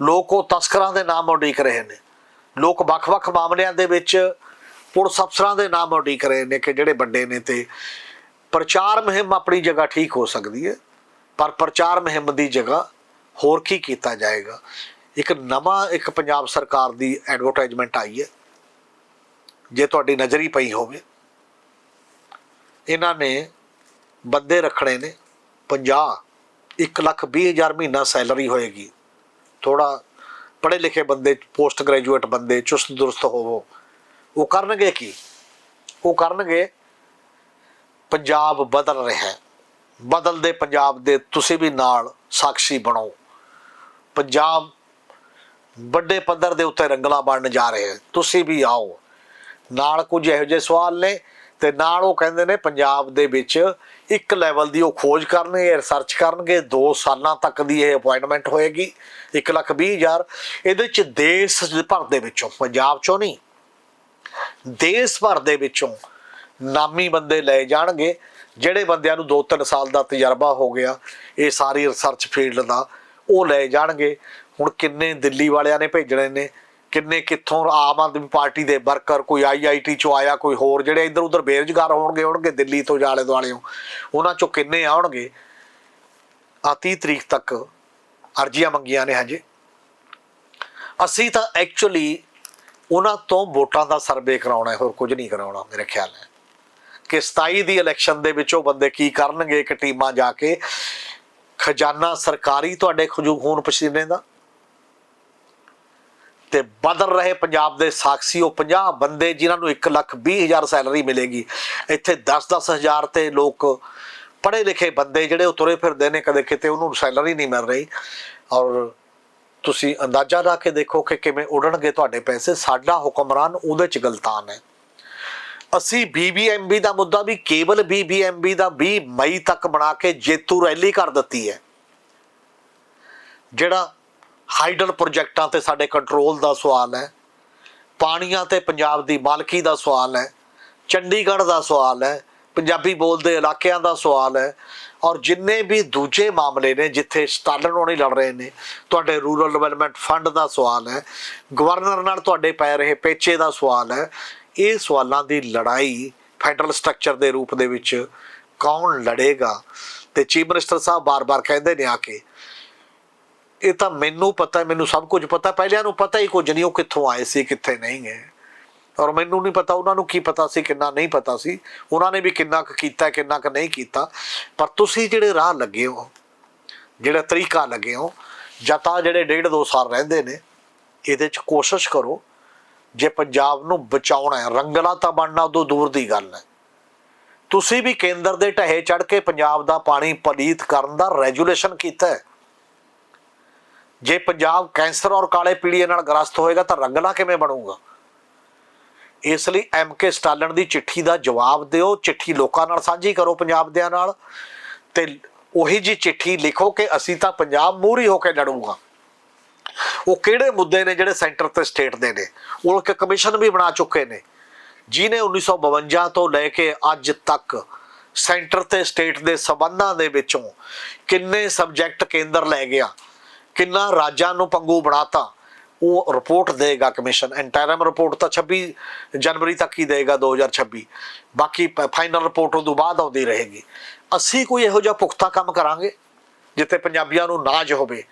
ਲੋਕ ਉਹ ਤਸਕਰਾਂ ਦੇ ਨਾਮ ਉਡੀਕ ਰਹੇ ਨੇ। ਲੋਕ ਵੱਖ-ਵੱਖ ਮਾਮਲਿਆਂ ਦੇ ਵਿੱਚ ਪੁਲਿਸ ਅਫਸਰਾਂ ਦੇ ਨਾਮ ਉਡੀਕ ਰਹੇ ਨੇ ਕਿ ਜਿਹੜੇ ਵੱਡੇ ਨੇ ਤੇ ਪ੍ਰਚਾਰ ਮੁਹਿੰਮ ਆਪਣੀ ਜਗ੍ਹਾ ਠੀਕ ਹੋ ਸਕਦੀ ਹੈ, ਪਰ ਪ੍ਰਚਾਰ ਮੁਹਿੰਮ ਦੀ ਜਗ੍ਹਾ ਹੋਰ ਕੀ ਕੀਤਾ ਜਾਏਗਾ? ਇੱਕ ਨਵਾਂ, ਇੱਕ ਪੰਜਾਬ ਸਰਕਾਰ ਦੀ ਐਡਵਰਟਾਈਜ਼ਮੈਂਟ ਆਈ ਹੈ। ਜੇ ਤੁਹਾਡੀ ਨਜ਼ਰੀ ਪਈ ਹੋਵੇ, ਇਹਨਾਂ ਨੇ ਬੰਦੇ ਰੱਖਣੇ ਨੇ। 50 1 ਲੱਖ 20 ਹਜ਼ਾਰ ਮਹੀਨਾ ਸੈਲਰੀ ਹੋਏਗੀ। ਥੋੜਾ ਪੜ੍ਹੇ ਲਿਖੇ ਬੰਦੇ ਪੋਸਟ ਗ੍ਰੈਜੂਏਟ ਬੰਦੇ ਚੁਸਤ ਦੁਰਸਤ ਹੋਵੋ। ਉਹ ਕਰਨਗੇ ਕੀ? ਉਹ ਕਰਨਗੇ, ਪੰਜਾਬ ਬਦਲ ਰਿਹਾ ਹੈ। ਬਦਲਦੇ ਪੰਜਾਬ ਦੇ ਤੁਸੀਂ ਵੀ ਨਾਲ ਸਾਖੀ ਬਣੋ। ਪੰਜਾਬ ਵੱਡੇ ਪੱਧਰ ਦੇ ਉੱਤੇ ਰੰਗਲਾ ਬਣਨ ਜਾ ਰਿਹਾ ਹੈ। ਤੁਸੀਂ ਵੀ ਆਓ। ਨਾਲ ਕੁਝ ਇਹੋ ਜਿਹੇ ਸਵਾਲ ਨੇ ਤੇ ਨਾਲ ਉਹ ਕਹਿੰਦੇ ਨੇ ਪੰਜਾਬ ਦੇ ਵਿੱਚ ਇੱਕ ਲੈਵਲ ਦੀ ਉਹ ਖੋਜ ਕਰਨਗੇ ਰਿਸਰਚ ਕਰਨਗੇ 2 ਸਾਲਾਂ ਤੱਕ ਦੀ ਇਹ ਅਪਾਇੰਟਮੈਂਟ ਹੋਏਗੀ 1 ਲੱਖ 20 ਹਜ਼ਾਰ। ਇਹਦੇ 'ਚ ਦੇਸ਼ ਭਰ ਦੇ ਵਿੱਚੋਂ, ਪੰਜਾਬ ਚੋਂ ਨਹੀਂ, ਦੇਸ਼ ਭਰ ਦੇ ਵਿੱਚੋਂ ਨਾਮੀ ਬੰਦੇ ਲਏ ਜਾਣਗੇ, ਜਿਹੜੇ ਬੰਦਿਆਂ ਨੂੰ 2-3 ਸਾਲ ਦਾ ਤਜਰਬਾ ਹੋ ਗਿਆ, ਇਹ ਸਾਰੀ ਰਿਸਰਚ ਫੀਲਡ ਦਾ, ਉਹ ਲਏ ਜਾਣਗੇ। ਹੁਣ ਕਿੰਨੇ ਦਿੱਲੀ ਵਾਲਿਆਂ ਨੇ ਭੇਜਣੇ ਨੇ ਕਿੰਨੇ ਕਿੱਥੋਂ ਆਮ ਆਦਮੀ ਪਾਰਟੀ ਦੇ ਵਰਕਰ, ਕੋਈ ਆਈਆਈਟੀ ਚੋਂ ਆਇਆ, ਕੋਈ ਹੋਰ ਜਿਹੜੇ ਇੱਧਰ ਉੱਧਰ ਬੇਰੁਜ਼ਗਾਰ ਹੋਣਗੇ ਹੋਣਗੇ ਦਿੱਲੀ ਤੋਂ ਜਾਲੇ ਦੁਆਲਿਓਂ ਉਹਨਾਂ ਚੋਂ ਕਿੰਨੇ ਆਉਣਗੇ? ਆ 30 ਤਰੀਕ ਤੱਕ ਅਰਜ਼ੀਆਂ ਮੰਗੀਆਂ ਨੇ ਹਜੇ। ਅਸੀਂ ਤਾਂ ਐਕਚੁਅਲੀ ਉਹਨਾਂ ਤੋਂ ਵੋਟਾਂ ਦਾ ਸਰਵੇ ਕਰਾਉਣਾ ਹੈ, ਹੋਰ ਕੁਝ ਨਹੀਂ ਕਰਾਉਣਾ ਮੇਰੇ ਖਿਆਲ ਹੈ ਕਿ 27 ਦੀ ਇਲੈਕਸ਼ਨ ਦੇ ਵਿੱਚ ਉਹ ਬੰਦੇ ਕੀ ਕਰਨਗੇ ਕਿ ਟੀਮਾਂ ਜਾ ਕੇ? ਖਜ਼ਾਨਾ ਸਰਕਾਰੀ ਤੁਹਾਡੇ ਖਜੂ ਖੂਨ ਪਸੀਨੇ ਦਾ? ਤੇ ਬਦਲ ਰਹੇ ਪੰਜਾਬ ਦੇ ਸਾਖੀ ਉਹ 50 ਬੰਦੇ ਜਿਨ੍ਹਾਂ ਨੂੰ 1 ਲੱਖ 20 ਹਜ਼ਾਰ ਸੈਲਰੀ ਮਿਲੇਗੀ। ਇੱਥੇ 10-10 ਹਜ਼ਾਰ ਤੇ ਲੋਕ ਪੜ੍ਹੇ ਲਿਖੇ ਬੰਦੇ ਜਿਹੜੇ ਉਹ ਤੁਰੇ ਫਿਰਦੇ ਨੇ, ਕਦੇ ਕਿਤੇ ਉਹਨੂੰ ਸੈਲਰੀ ਨਹੀਂ ਮਿਲ ਰਹੀ। ਔਰ ਤੁਸੀਂ ਅੰਦਾਜ਼ਾ ਲਾ ਕੇ ਦੇਖੋ ਕਿ ਕਿਵੇਂ ਉਡਣਗੇ ਤੁਹਾਡੇ ਪੈਸੇ। ਸਾਡਾ ਹੁਕਮਰਾਨ ਉਹਦੇ ਚ ਗਲਤਾਨ ਹੈ। ਅਸੀਂ ਬੀਬੀਐਮਬੀ ਦਾ ਮੁੱਦਾ ਵੀ ਕੇਵਲ ਬੀਬੀਐਮਬੀ ਦਾ 20 ਮਈ ਤੱਕ ਬਣਾ ਕੇ ਜੇਤੂ ਰੈਲੀ ਕਰ ਦਿੱਤੀ ਹੈ। ਜਿਹੜਾ ਹਾਈਡਲ ਪ੍ਰੋਜੈਕਟਾਂ ਤੇ ਸਾਡੇ ਕੰਟਰੋਲ ਦਾ ਸਵਾਲ ਹੈ, ਪਾਣੀਆਂ ਤੇ ਪੰਜਾਬ ਦੀ ਮਾਲਕੀ ਦਾ ਸਵਾਲ ਹੈ, ਚੰਡੀਗੜ੍ਹ ਦਾ ਸਵਾਲ ਹੈ, ਪੰਜਾਬੀ ਬੋਲਦੇ ਇਲਾਕਿਆਂ ਦਾ ਸਵਾਲ ਹੈ, ਔਰ ਜਿੰਨੇ ਵੀ ਦੂਜੇ ਮਾਮਲੇ ਨੇ ਜਿੱਥੇ ਸਟਾਲਨ ਹੋਣੀ ਲੜ ਰਹੇ ਨੇ, ਤੁਹਾਡੇ ਰੂਰਲ ਡਿਵੈਲਪਮੈਂਟ ਫੰਡ ਦਾ ਸਵਾਲ ਹੈ, ਗਵਰਨਰ ਨਾਲ ਤੁਹਾਡੇ ਪੈ ਰਹੇ ਪੇਚੇ ਦਾ ਸਵਾਲ ਹੈ, ਇਹ ਸਵਾਲਾਂ ਦੀ ਲੜਾਈ ਫੈਡਰਲ ਸਟਰਕਚਰ ਦੇ ਰੂਪ ਦੇ ਵਿੱਚ ਕੌਣ ਲੜੇਗਾ? ਤੇ ਚੀਫ ਮਿਨਿਸਟਰ ਸਾਹਿਬ ਬਾਰ-ਬਾਰ ਕਹਿੰਦੇ ਨੇ ਆ ਕੇ ਇਹ ਤਾਂ ਮੈਨੂੰ ਪਤਾ, ਮੈਨੂੰ ਸਭ ਕੁਝ ਪਤਾ, ਪਹਿਲਿਆਂ ਨੂੰ ਪਤਾ ਹੀ ਕੁਝ ਨਹੀਂ ਉਹ ਕਿੱਥੋਂ ਆਏ ਸੀ, ਕਿੱਥੇ ਨਹੀਂ ਗਏ। ਔਰ ਮੈਨੂੰ ਨਹੀਂ ਪਤਾ ਉਹਨਾਂ ਨੂੰ ਕੀ ਪਤਾ ਸੀ, ਕਿੰਨਾ ਨਹੀਂ ਪਤਾ ਸੀ। ਉਹਨਾਂ ਨੇ ਵੀ ਕਿੰਨਾ ਕੁ ਕੀਤਾ, ਕਿੰਨਾ ਕੁ ਨਹੀਂ ਕੀਤਾ। ਪਰ ਤੁਸੀਂ ਜਿਹੜੇ ਰਾਹ ਲੱਗੇ ਹੋ, ਜਿਹੜਾ ਤਰੀਕਾ ਲੱਗੇ ਹੋ, ਜਾਂ ਤਾਂ ਜਿਹੜੇ ਡੇਢ ਦੋ ਸਾਲ ਰਹਿੰਦੇ ਨੇ, ਇਹਦੇ ਚ ਕੋਸ਼ਿਸ਼ ਕਰੋ, ਜੇ ਪੰਜਾਬ ਨੂੰ ਬਚਾਉਣਾ ਹੈ, ਰੰਗਲਾ ਤਾਂ ਬਣਨਾ ਉਦੋਂ ਦੂਰ ਦੀ ਗੱਲ ਹੈ। ਤੁਸੀਂ ਵੀ ਕੇਂਦਰ ਦੇ ਢਹੇ ਚੜ ਕੇ ਪੰਜਾਬ ਦਾ ਪਾਣੀ ਪਲੀਤ ਕਰਨ ਦਾ ਰੈਜੂਲੇਸ਼ਨ ਕੀਤਾ ਹੈ। ਜੇ ਪੰਜਾਬ ਕੈਂਸਰ ਔਰ ਕਾਲੇ ਪੀਲੀਏ ਨਾਲ ਗ੍ਰਸਤ ਹੋਏਗਾ ਤਾਂ ਰੰਗਲਾ ਕਿਵੇਂ ਬਣੂਗਾ? ਇਸ ਲਈ ਐਮ ਕੇ ਸਟਾਲਨ ਦੀ ਚਿੱਠੀ ਦਾ ਜਵਾਬ ਦਿਓ, ਚਿੱਠੀ ਲੋਕਾਂ ਨਾਲ ਸਾਂਝੀ ਕਰੋ ਪੰਜਾਬ ਦਿਆਂ ਨਾਲ ਤੇ ਉਹੀ ਜੀ ਚਿੱਠੀ ਲਿਖੋ ਕਿ ਅਸੀਂ ਤਾਂ ਪੰਜਾਬ ਮੂਹਰੀ ਹੋ ਕੇ ਲੜੂਗਾ। ਉਹ ਕਿਹੜੇ ਮੁੱਦੇ ਨੇ ਜਿਹੜੇ ਸੈਂਟਰ ਤੇ ਸਟੇਟ ਦੇ ਨੇ? ਉਹ ਇੱਕ ਕਮਿਸ਼ਨ ਵੀ ਬਣਾ ਚੁੱਕੇ ਨੇ। ਜਿਨੇ 1952 ਤੋਂ ਲੈ ਕੇ ਅੱਜ ਤੱਕ ਸੈਂਟਰ ਤੇ ਸਟੇਟ ਦੇ ਸਬੰਧਾਂ ਦੇ ਵਿੱਚੋਂ ਕਿੰਨੇ ਸਬਜੈਕਟ ਕੇਂਦਰ ਲੈ ਗਿਆ? ਕਿੰਨਾ ਰਾਜਾਂ ਨੂੰ ਪੰਗੂ ਬਣਾਤਾ, ਉਹ ਰਿਪੋਰਟ ਦੇਗਾ ਕਮਿਸ਼ਨ ਇੰਟਰਮ ਰਿਪੋਰਟ ਤਾਂ 26 ਜਨਵਰੀ ਤੱਕ ਹੀ ਦੇਗਾ 2026 ਬਾਕੀ ਫਾਈਨਲ ਰਿਪੋਰਟ ਉਹ ਤੋਂ ਬਾਅਦ ਆਉਂਦੀ ਰਹੇਗੀ। ਅਸੀਂ ਕੋਈ ਇਹੋ ਜਿਹਾ ਪੁਖਤਾ ਕੰਮ ਕਰਾਂਗੇ, ਜਿੱਥੇ ਪੰਜਾਬੀਆਂ ਨੂੰ ਨਾਜ ਹੋਵੇ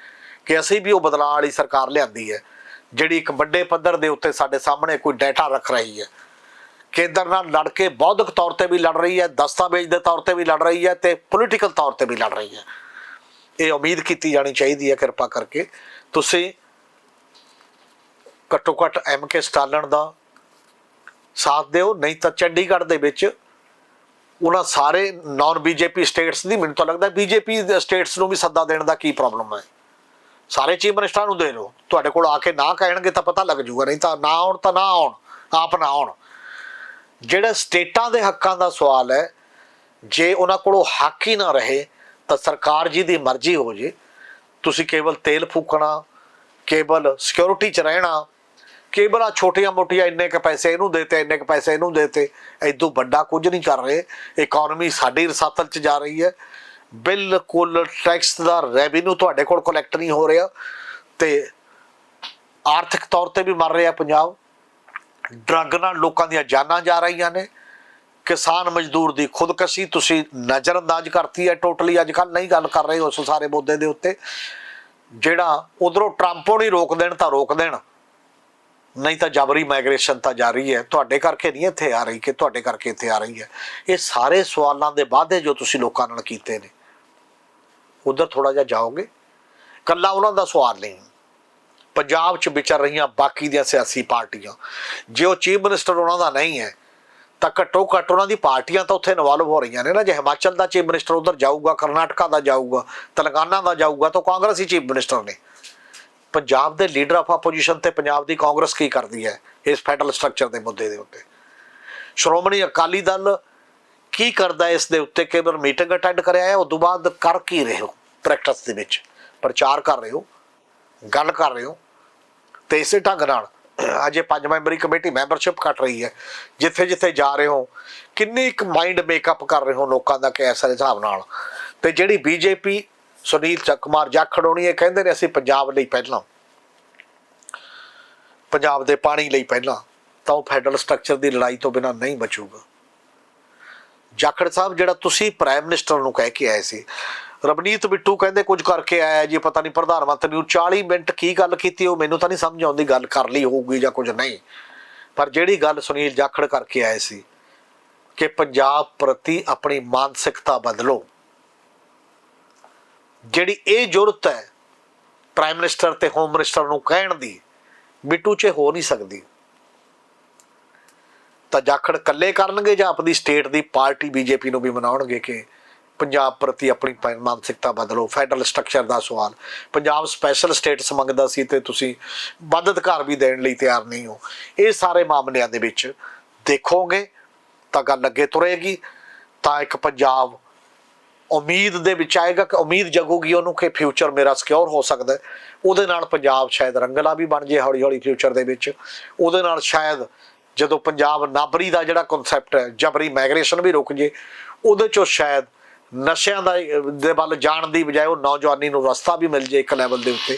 ਕਿ ਅਸੀਂ ਵੀ ਉਹ ਬਦਲਾਅ ਵਾਲੀ ਸਰਕਾਰ ਲਿਆਂਦੀ ਹੈ, ਜਿਹੜੀ ਇੱਕ ਵੱਡੇ ਪੱਧਰ ਦੇ ਉੱਤੇ ਸਾਡੇ ਸਾਹਮਣੇ ਕੋਈ ਡਾਟਾ ਰੱਖ ਰਹੀ ਹੈ। ਕੇਂਦਰ ਨਾਲ ਲੜ ਕੇ ਬੌਧਿਕ ਤੌਰ ਤੇ ਵੀ ਲੜ ਰਹੀ ਹੈ, ਦਸਤਾਵੇਜ਼ ਦੇ ਤੌਰ ਤੇ ਵੀ ਲੜ ਰਹੀ ਹੈ ਤੇ ਪੋਲੀਟੀਕਲ ਤੌਰ ਤੇ ਵੀ ਲੜ ਰਹੀ ਹੈ। ਇਹ ਉਮੀਦ ਕੀਤੀ ਜਾਣੀ ਚਾਹੀਦੀ ਹੈ ਕਿਰਪਾ ਕਰਕੇ। ਤੁਸੀਂ ਘੱਟੋ ਘੱਟ ਐਮ ਕੇ ਸਟਾਲਨ ਦਾ ਸਾਥ ਦਿਓ, ਨਹੀਂ ਤਾਂ ਚੰਡੀਗੜ੍ਹ ਦੇ ਵਿੱਚ ਉਹਨਾਂ ਸਾਰੇ ਨਾਨ ਬੀਜੇਪੀ ਸਟੇਟਸ ਦੀ ਮੈਨੂੰ ਤਾਂ ਲੱਗਦਾ ਬੀਜੇਪੀ ਦੇ ਸਟੇਟਸ ਨੂੰ ਵੀ ਸੱਦਾ ਦੇਣ ਦਾ ਕੀ ਪ੍ਰੋਬਲਮ ਹੈ। ਸਾਰੇ ਚੀਫ ਮਿਨਿਸਟਰਾਂ ਨੂੰ ਦੇ ਲਓ ਤੁਹਾਡੇ ਕੋਲ ਆ ਕੇ ਨਾ ਕਹਿਣਗੇ ਤਾਂ ਪਤਾ ਲੱਗ ਜੂਗਾ ਨਹੀਂ ਤਾਂ ਨਾ ਆਉਣ ਤਾਂ ਨਾ ਆਉਣ, ਆਪ ਨਾ ਆਉਣ। ਜਿਹੜਾ ਸਟੇਟਾਂ ਦੇ ਹੱਕਾਂ ਦਾ ਸਵਾਲ ਹੈ, ਜੇ ਉਹਨਾਂ ਕੋਲੋਂ ਹੱਕ ਹੀ ਨਾ ਰਹੇ ਤਾਂ ਸਰਕਾਰ ਜੀ ਦੀ ਮਰਜ਼ੀ ਹੋ ਜੇ। ਤੁਸੀਂ ਕੇਵਲ ਤੇਲ ਫੂਕਣਾ, ਕੇਵਲ ਸਿਕਿਉਰਿਟੀ ਚ ਰਹਿਣਾ, ਕੇਵਲ ਆ ਛੋਟੀਆਂ ਮੋਟੀਆਂ ਇੰਨੇ ਕ ਪੈਸੇ ਇਹਨੂੰ ਦੇਤੇ ਇੰਨੇ ਕ ਪੈਸੇ ਇਹਨੂੰ ਦੇਤੇ ਐਦੋਂ ਵੱਡਾ ਕੁਝ ਨਹੀਂ ਕਰ ਰਹੇ। ਇਕਨੋਮੀ ਸਾਡੀ ਰਸਾਤਲ ਚ ਜਾ ਰਹੀ ਹੈ। ਬਿਲਕੁਲ ਟੈਕਸ ਦਾ ਰੈਵਨਿਊ ਤੁਹਾਡੇ ਕੋਲ ਕਲੈਕਟ ਨਹੀਂ ਹੋ ਰਿਹਾ। ਤੇ ਆਰਥਿਕ ਤੌਰ ਤੇ ਵੀ ਮਰ ਰਿਹਾ ਪੰਜਾਬ। ਡਰੱਗ ਨਾਲ ਲੋਕਾਂ ਦੀਆਂ ਜਾਨਾਂ ਜਾ ਰਹੀਆਂ ਨੇ। ਕਿਸਾਨ ਮਜ਼ਦੂਰ ਦੀ ਖੁਦਕਸ਼ੀ ਤੁਸੀਂ ਨਜ਼ਰਅੰਦਾਜ਼ ਕਰਤੀ ਹੈ ਟੋਟਲੀ ਅੱਜ ਕੱਲ ਨਹੀਂ ਗੱਲ ਕਰ ਰਹੇ ਉਸ ਸਾਰੇ ਮੁੱਦੇ ਦੇ ਉੱਤੇ। ਜਿਹੜਾ ਉਧਰੋਂ ਟਰੰਪੋਂ ਨਹੀਂ ਰੋਕ ਦੇਣ ਤਾਂ ਰੋਕ ਦੇਣ। ਨਹੀਂ ਤਾਂ ਜਬਰੀ ਮਾਈਗ੍ਰੇਸ਼ਨ ਤਾਂ ਜਾਰੀ ਹੈ। ਤੁਹਾਡੇ ਕਰਕੇ ਨਹੀਂ ਇੱਥੇ ਆ ਰਹੀ ਕਿ ਤੁਹਾਡੇ ਕਰਕੇ ਇੱਥੇ ਆ ਰਹੀ ਹੈ। ਇਹ ਸਾਰੇ ਸਵਾਲਾਂ ਦੇ ਵਾਅਦੇ ਜੋ ਤੁਸੀਂ ਲੋਕਾਂ ਨਾਲ ਕੀਤੇ ਨੇ। ਉਧਰ ਥੋੜਾ ਜਿਹਾ ਜਾਓਗੇ। ਕੱਲਾ ਉਹਨਾਂ ਦਾ ਸਵਾਲ ਨਹੀਂ। ਪੰਜਾਬ 'ਚ ਵਿਚਰ ਰਹੀਆਂ ਬਾਕੀ ਦੀਆਂ ਸਿਆਸੀ ਪਾਰਟੀਆਂ। ਜੇ ਉਹ ਚੀਫ ਮਿਨਿਸਟਰ ਉਹਨਾਂ ਦਾ ਨਹੀਂ ਹੈ ਤਾਂ ਘੱਟੋ ਘੱਟ ਉਹਨਾਂ ਦੀ ਪਾਰਟੀਆਂ ਤਾਂ ਉੱਥੇ ਇਨਵੋਲਵ ਹੋ ਰਹੀਆਂ ਨੇ ਨਾ, ਜੇ ਹਿਮਾਚਲ ਦਾ ਚੀਫ ਮਿਨਿਸਟਰ ਉਧਰ ਜਾਊਗਾ, ਕਰਨਾਟਕਾ ਦਾ ਜਾਊਗਾ, ਤੇਲੰਗਾਨਾ ਦਾ ਜਾਊਗਾ, ਤਾਂ ਕਾਂਗਰਸ ਹੀ ਚੀਫ ਮਿਨਿਸਟਰ ਨੇ। ਪੰਜਾਬ ਦੇ ਲੀਡਰ ਆਫ ਆਪੋਜੀਸ਼ਨ ਤੇ ਪੰਜਾਬ ਦੀ ਕਾਂਗਰਸ ਕੀ ਕਰਦੀ ਹੈ ਇਸ ਫੈਡਰਲ ਸਟਰਕਚਰ ਦੇ ਮੁੱਦੇ ਦੇ ਉੱਤੇ? ਸ਼੍ਰੋਮਣੀ ਅਕਾਲੀ ਦਲ ਕੀ ਕਰਦਾ ਇਸ ਦੇ ਉੱਤੇ? ਕੇਵਲ ਮੀਟਿੰਗ ਅਟੈਂਡ ਕਰਿਆ ਹੈ ਉਸ ਤੋਂ ਬਾਅਦ ਕਰ ਕੀ ਰਹੇ ਹੋ ਪ੍ਰੈਕਟਿਸ ਦੇ ਵਿੱਚ? ਪ੍ਰਚਾਰ ਕਰ ਰਹੇ ਹੋ, ਗੱਲ ਕਰ ਰਹੇ ਹੋ, ਤੇ ਇਸੇ ਢੰਗ ਨਾਲ ਅਜੇ ਪੰਜ ਮੈਂਬਰੀ ਕਮੇਟੀ ਮੈਂਬਰਸ਼ਿਪ ਕੱਟ ਰਹੀ ਹੈ। ਜਿੱਥੇ ਜਿੱਥੇ ਜਾ ਰਹੇ ਹੋ, ਕਿੰਨੀ ਇੱਕ ਮਾਈਂਡ ਮੇਕਅਪ ਕਰ ਰਹੇ ਹੋ ਲੋਕਾਂ ਦਾ ਕਿ ਐਸਾ ਹਿਸਾਬ ਨਾਲ? ਤੇ ਜਿਹੜੀ ਬੀਜੇਪੀ, ਸੁਨੀਲ ਚੱਕ ਕੁਮਾਰ ਜਾਖੜ ਹੋਣੀ ਇਹ ਕਹਿੰਦੇ ਨੇ ਅਸੀਂ ਪੰਜਾਬ ਲਈ ਪਹਿਲਾਂ। ਪੰਜਾਬ ਦੇ ਪਾਣੀ ਲਈ ਪਹਿਲਾਂ। ਤਾਂ ਉਹ ਫੈਡਰਲ ਸਟਰਕਚਰ ਦੀ ਲੜਾਈ ਤੋਂ ਬਿਨਾਂ ਨਹੀਂ ਬਚੂਗਾ। ਜਾਖੜ ਸਾਹਿਬ, ਜਿਹੜਾ ਤੁਸੀਂ ਪ੍ਰਾਈਮ ਮਿਨਿਸਟਰ ਨੂੰ ਕਹਿ ਕੇ ਆਏ ਸੀ ਰਵਨੀਤ ਬਿੱਟੂ ਕਹਿੰਦੇ ਕੁਝ ਕਰਕੇ ਆਇਆ ਜੀ, ਪਤਾ ਨਹੀਂ ਪ੍ਰਧਾਨ ਮੰਤਰੀ ਨੂੰ 40 ਮਿੰਟ ਕੀ ਗੱਲ ਕੀਤੀ, ਉਹ ਮੈਨੂੰ ਤਾਂ ਨਹੀਂ ਸਮਝ ਆਉਂਦੀ ਗੱਲ ਕਰ ਲਈ ਹੋਊਗੀ ਜਾਂ ਕੁਝ ਨਹੀਂ। ਪਰ ਜਿਹੜੀ ਗੱਲ ਸੁਨੀਲ ਜਾਖੜ ਕਰਕੇ ਆਏ ਸੀ ਕਿ ਪੰਜਾਬ ਪ੍ਰਤੀ ਆਪਣੀ ਮਾਨਸਿਕਤਾ ਬਦਲੋ, ਜਿਹੜੀ ਇਹ ਜ਼ਰੂਰਤ ਹੈ ਪ੍ਰਾਈਮ ਮਿਨਿਸਟਰ ਤੇ ਹੋਮ ਮਿਨਿਸਟਰ ਨੂੰ ਕਹਿਣ ਦੀ, ਬਿੱਟੂ 'ਚ ਹੋ ਨਹੀਂ ਸਕਦੀ। ਤਾਂ ਜਾਖੜ ਇਕੱਲੇ ਕਰਨਗੇ ਜਾਂ ਆਪਣੀ ਸਟੇਟ ਦੀ ਪਾਰਟੀ ਬੀਜੇਪੀ ਨੂੰ ਵੀ ਮਨਾਉਣਗੇ ਕਿ ਪੰਜਾਬ ਪ੍ਰਤੀ ਆਪਣੀ ਪ- ਮਾਨਸਿਕਤਾ ਬਦਲੋ, ਫੈਡਰਲ ਸਟਰਕਚਰ ਦਾ ਸਵਾਲ। ਪੰਜਾਬ ਸਪੈਸ਼ਲ ਸਟੇਟਸ ਮੰਗਦਾ ਸੀ ਤੇ ਤੁਸੀਂ ਵੱਧ ਅਧਿਕਾਰ ਵੀ ਦੇਣ ਲਈ ਤਿਆਰ ਨਹੀਂ ਹੋ। ਇਹ ਸਾਰੇ ਮਾਮਲਿਆਂ ਦੇ ਵਿੱਚ ਦੇਖੋਗੇ ਤਾਂ ਗੱਲ ਅੱਗੇ ਤੁਰੇਗੀ। ਤਾਂ ਇੱਕ ਪੰਜਾਬ ਉਮੀਦ ਦੇ ਵਿੱਚ ਆਏਗਾ ਕਿ ਉਮੀਦ ਜਗੂਗੀ ਉਹਨੂੰ ਕਿ ਫਿਊਚਰ ਮੇਰਾ ਸਿਕਿਉਰ ਹੋ ਸਕਦਾ ਉਹਦੇ ਨਾਲ ਪੰਜਾਬ ਸ਼ਾਇਦ ਰੰਗਲਾ ਵੀ ਬਣ ਜੇ ਹੌਲੀ ਹੌਲੀ ਫਿਊਚਰ ਦੇ ਵਿੱਚ। ਉਹਦੇ ਨਾਲ ਸ਼ਾਇਦ ਜਦੋਂ ਪੰਜਾਬ ਨਾਬਰੀ ਦਾ ਜਿਹੜਾ ਕਨਸੈਪਟ ਹੈ, ਜਬਰੀ ਮਾਈਗ੍ਰੇਸ਼ਨ ਵੀ ਰੁਕ ਜੇ, ਉਹਦੇ ਚੋਂ ਸ਼ਾਇਦ ਨਸ਼ਿਆਂ ਦਾ, ਦੇ ਵੱਲ ਜਾਣ ਦੀ ਬਜਾਏ ਉਹ ਨੌਜਵਾਨੀ ਨੂੰ ਰਸਤਾ ਵੀ ਮਿਲ ਜੇ ਇੱਕ ਲੈਵਲ ਦੇ ਉੱਤੇ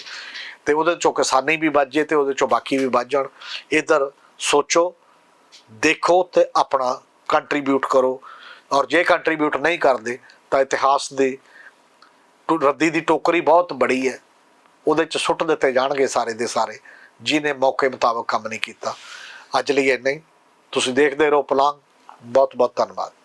ਤੇ ਉਹਦੇ ਚੋਂ ਕਿਸਾਨੀ ਵੀ ਬਚ ਜੇ ਤੇ ਉਹਦੇ ਚੋਂ ਬਾਕੀ ਵੀ ਬਚ ਜਾਣ। ਇਧਰ ਸੋਚੋ, ਦੇਖੋ ਤੇ ਆਪਣਾ ਕੰਟਰੀਬਿਊਟ ਕਰੋ ਔਰ ਜੇ ਕੰਟਰੀਬਿਊਟ ਨਹੀਂ ਕਰਦੇ ਤਾਂ ਇਤਿਹਾਸ ਦੀ ਰੱਦੀ ਦੀ ਟੋਕਰੀ ਬਹੁਤ ਬੜੀ ਹੈ। ਉਹਦੇ ਚ ਸੁੱਟ ਦਿੱਤੇ ਜਾਣਗੇ ਸਾਰੇ ਦੇ ਸਾਰੇ ਜਿਨੇ ਮੌਕੇ ਮੁਤਾਬਕ ਕੰਮ ਨਹੀਂ ਕੀਤਾ। ਅੱਜ ਲਈ ਇੰਨਾ ਹੀ। ਤੁਸੀਂ ਦੇਖਦੇ ਰਹੋ ਪਲਾਨ। ਬਹੁਤ ਬਹੁਤ ਧੰਨਵਾਦ।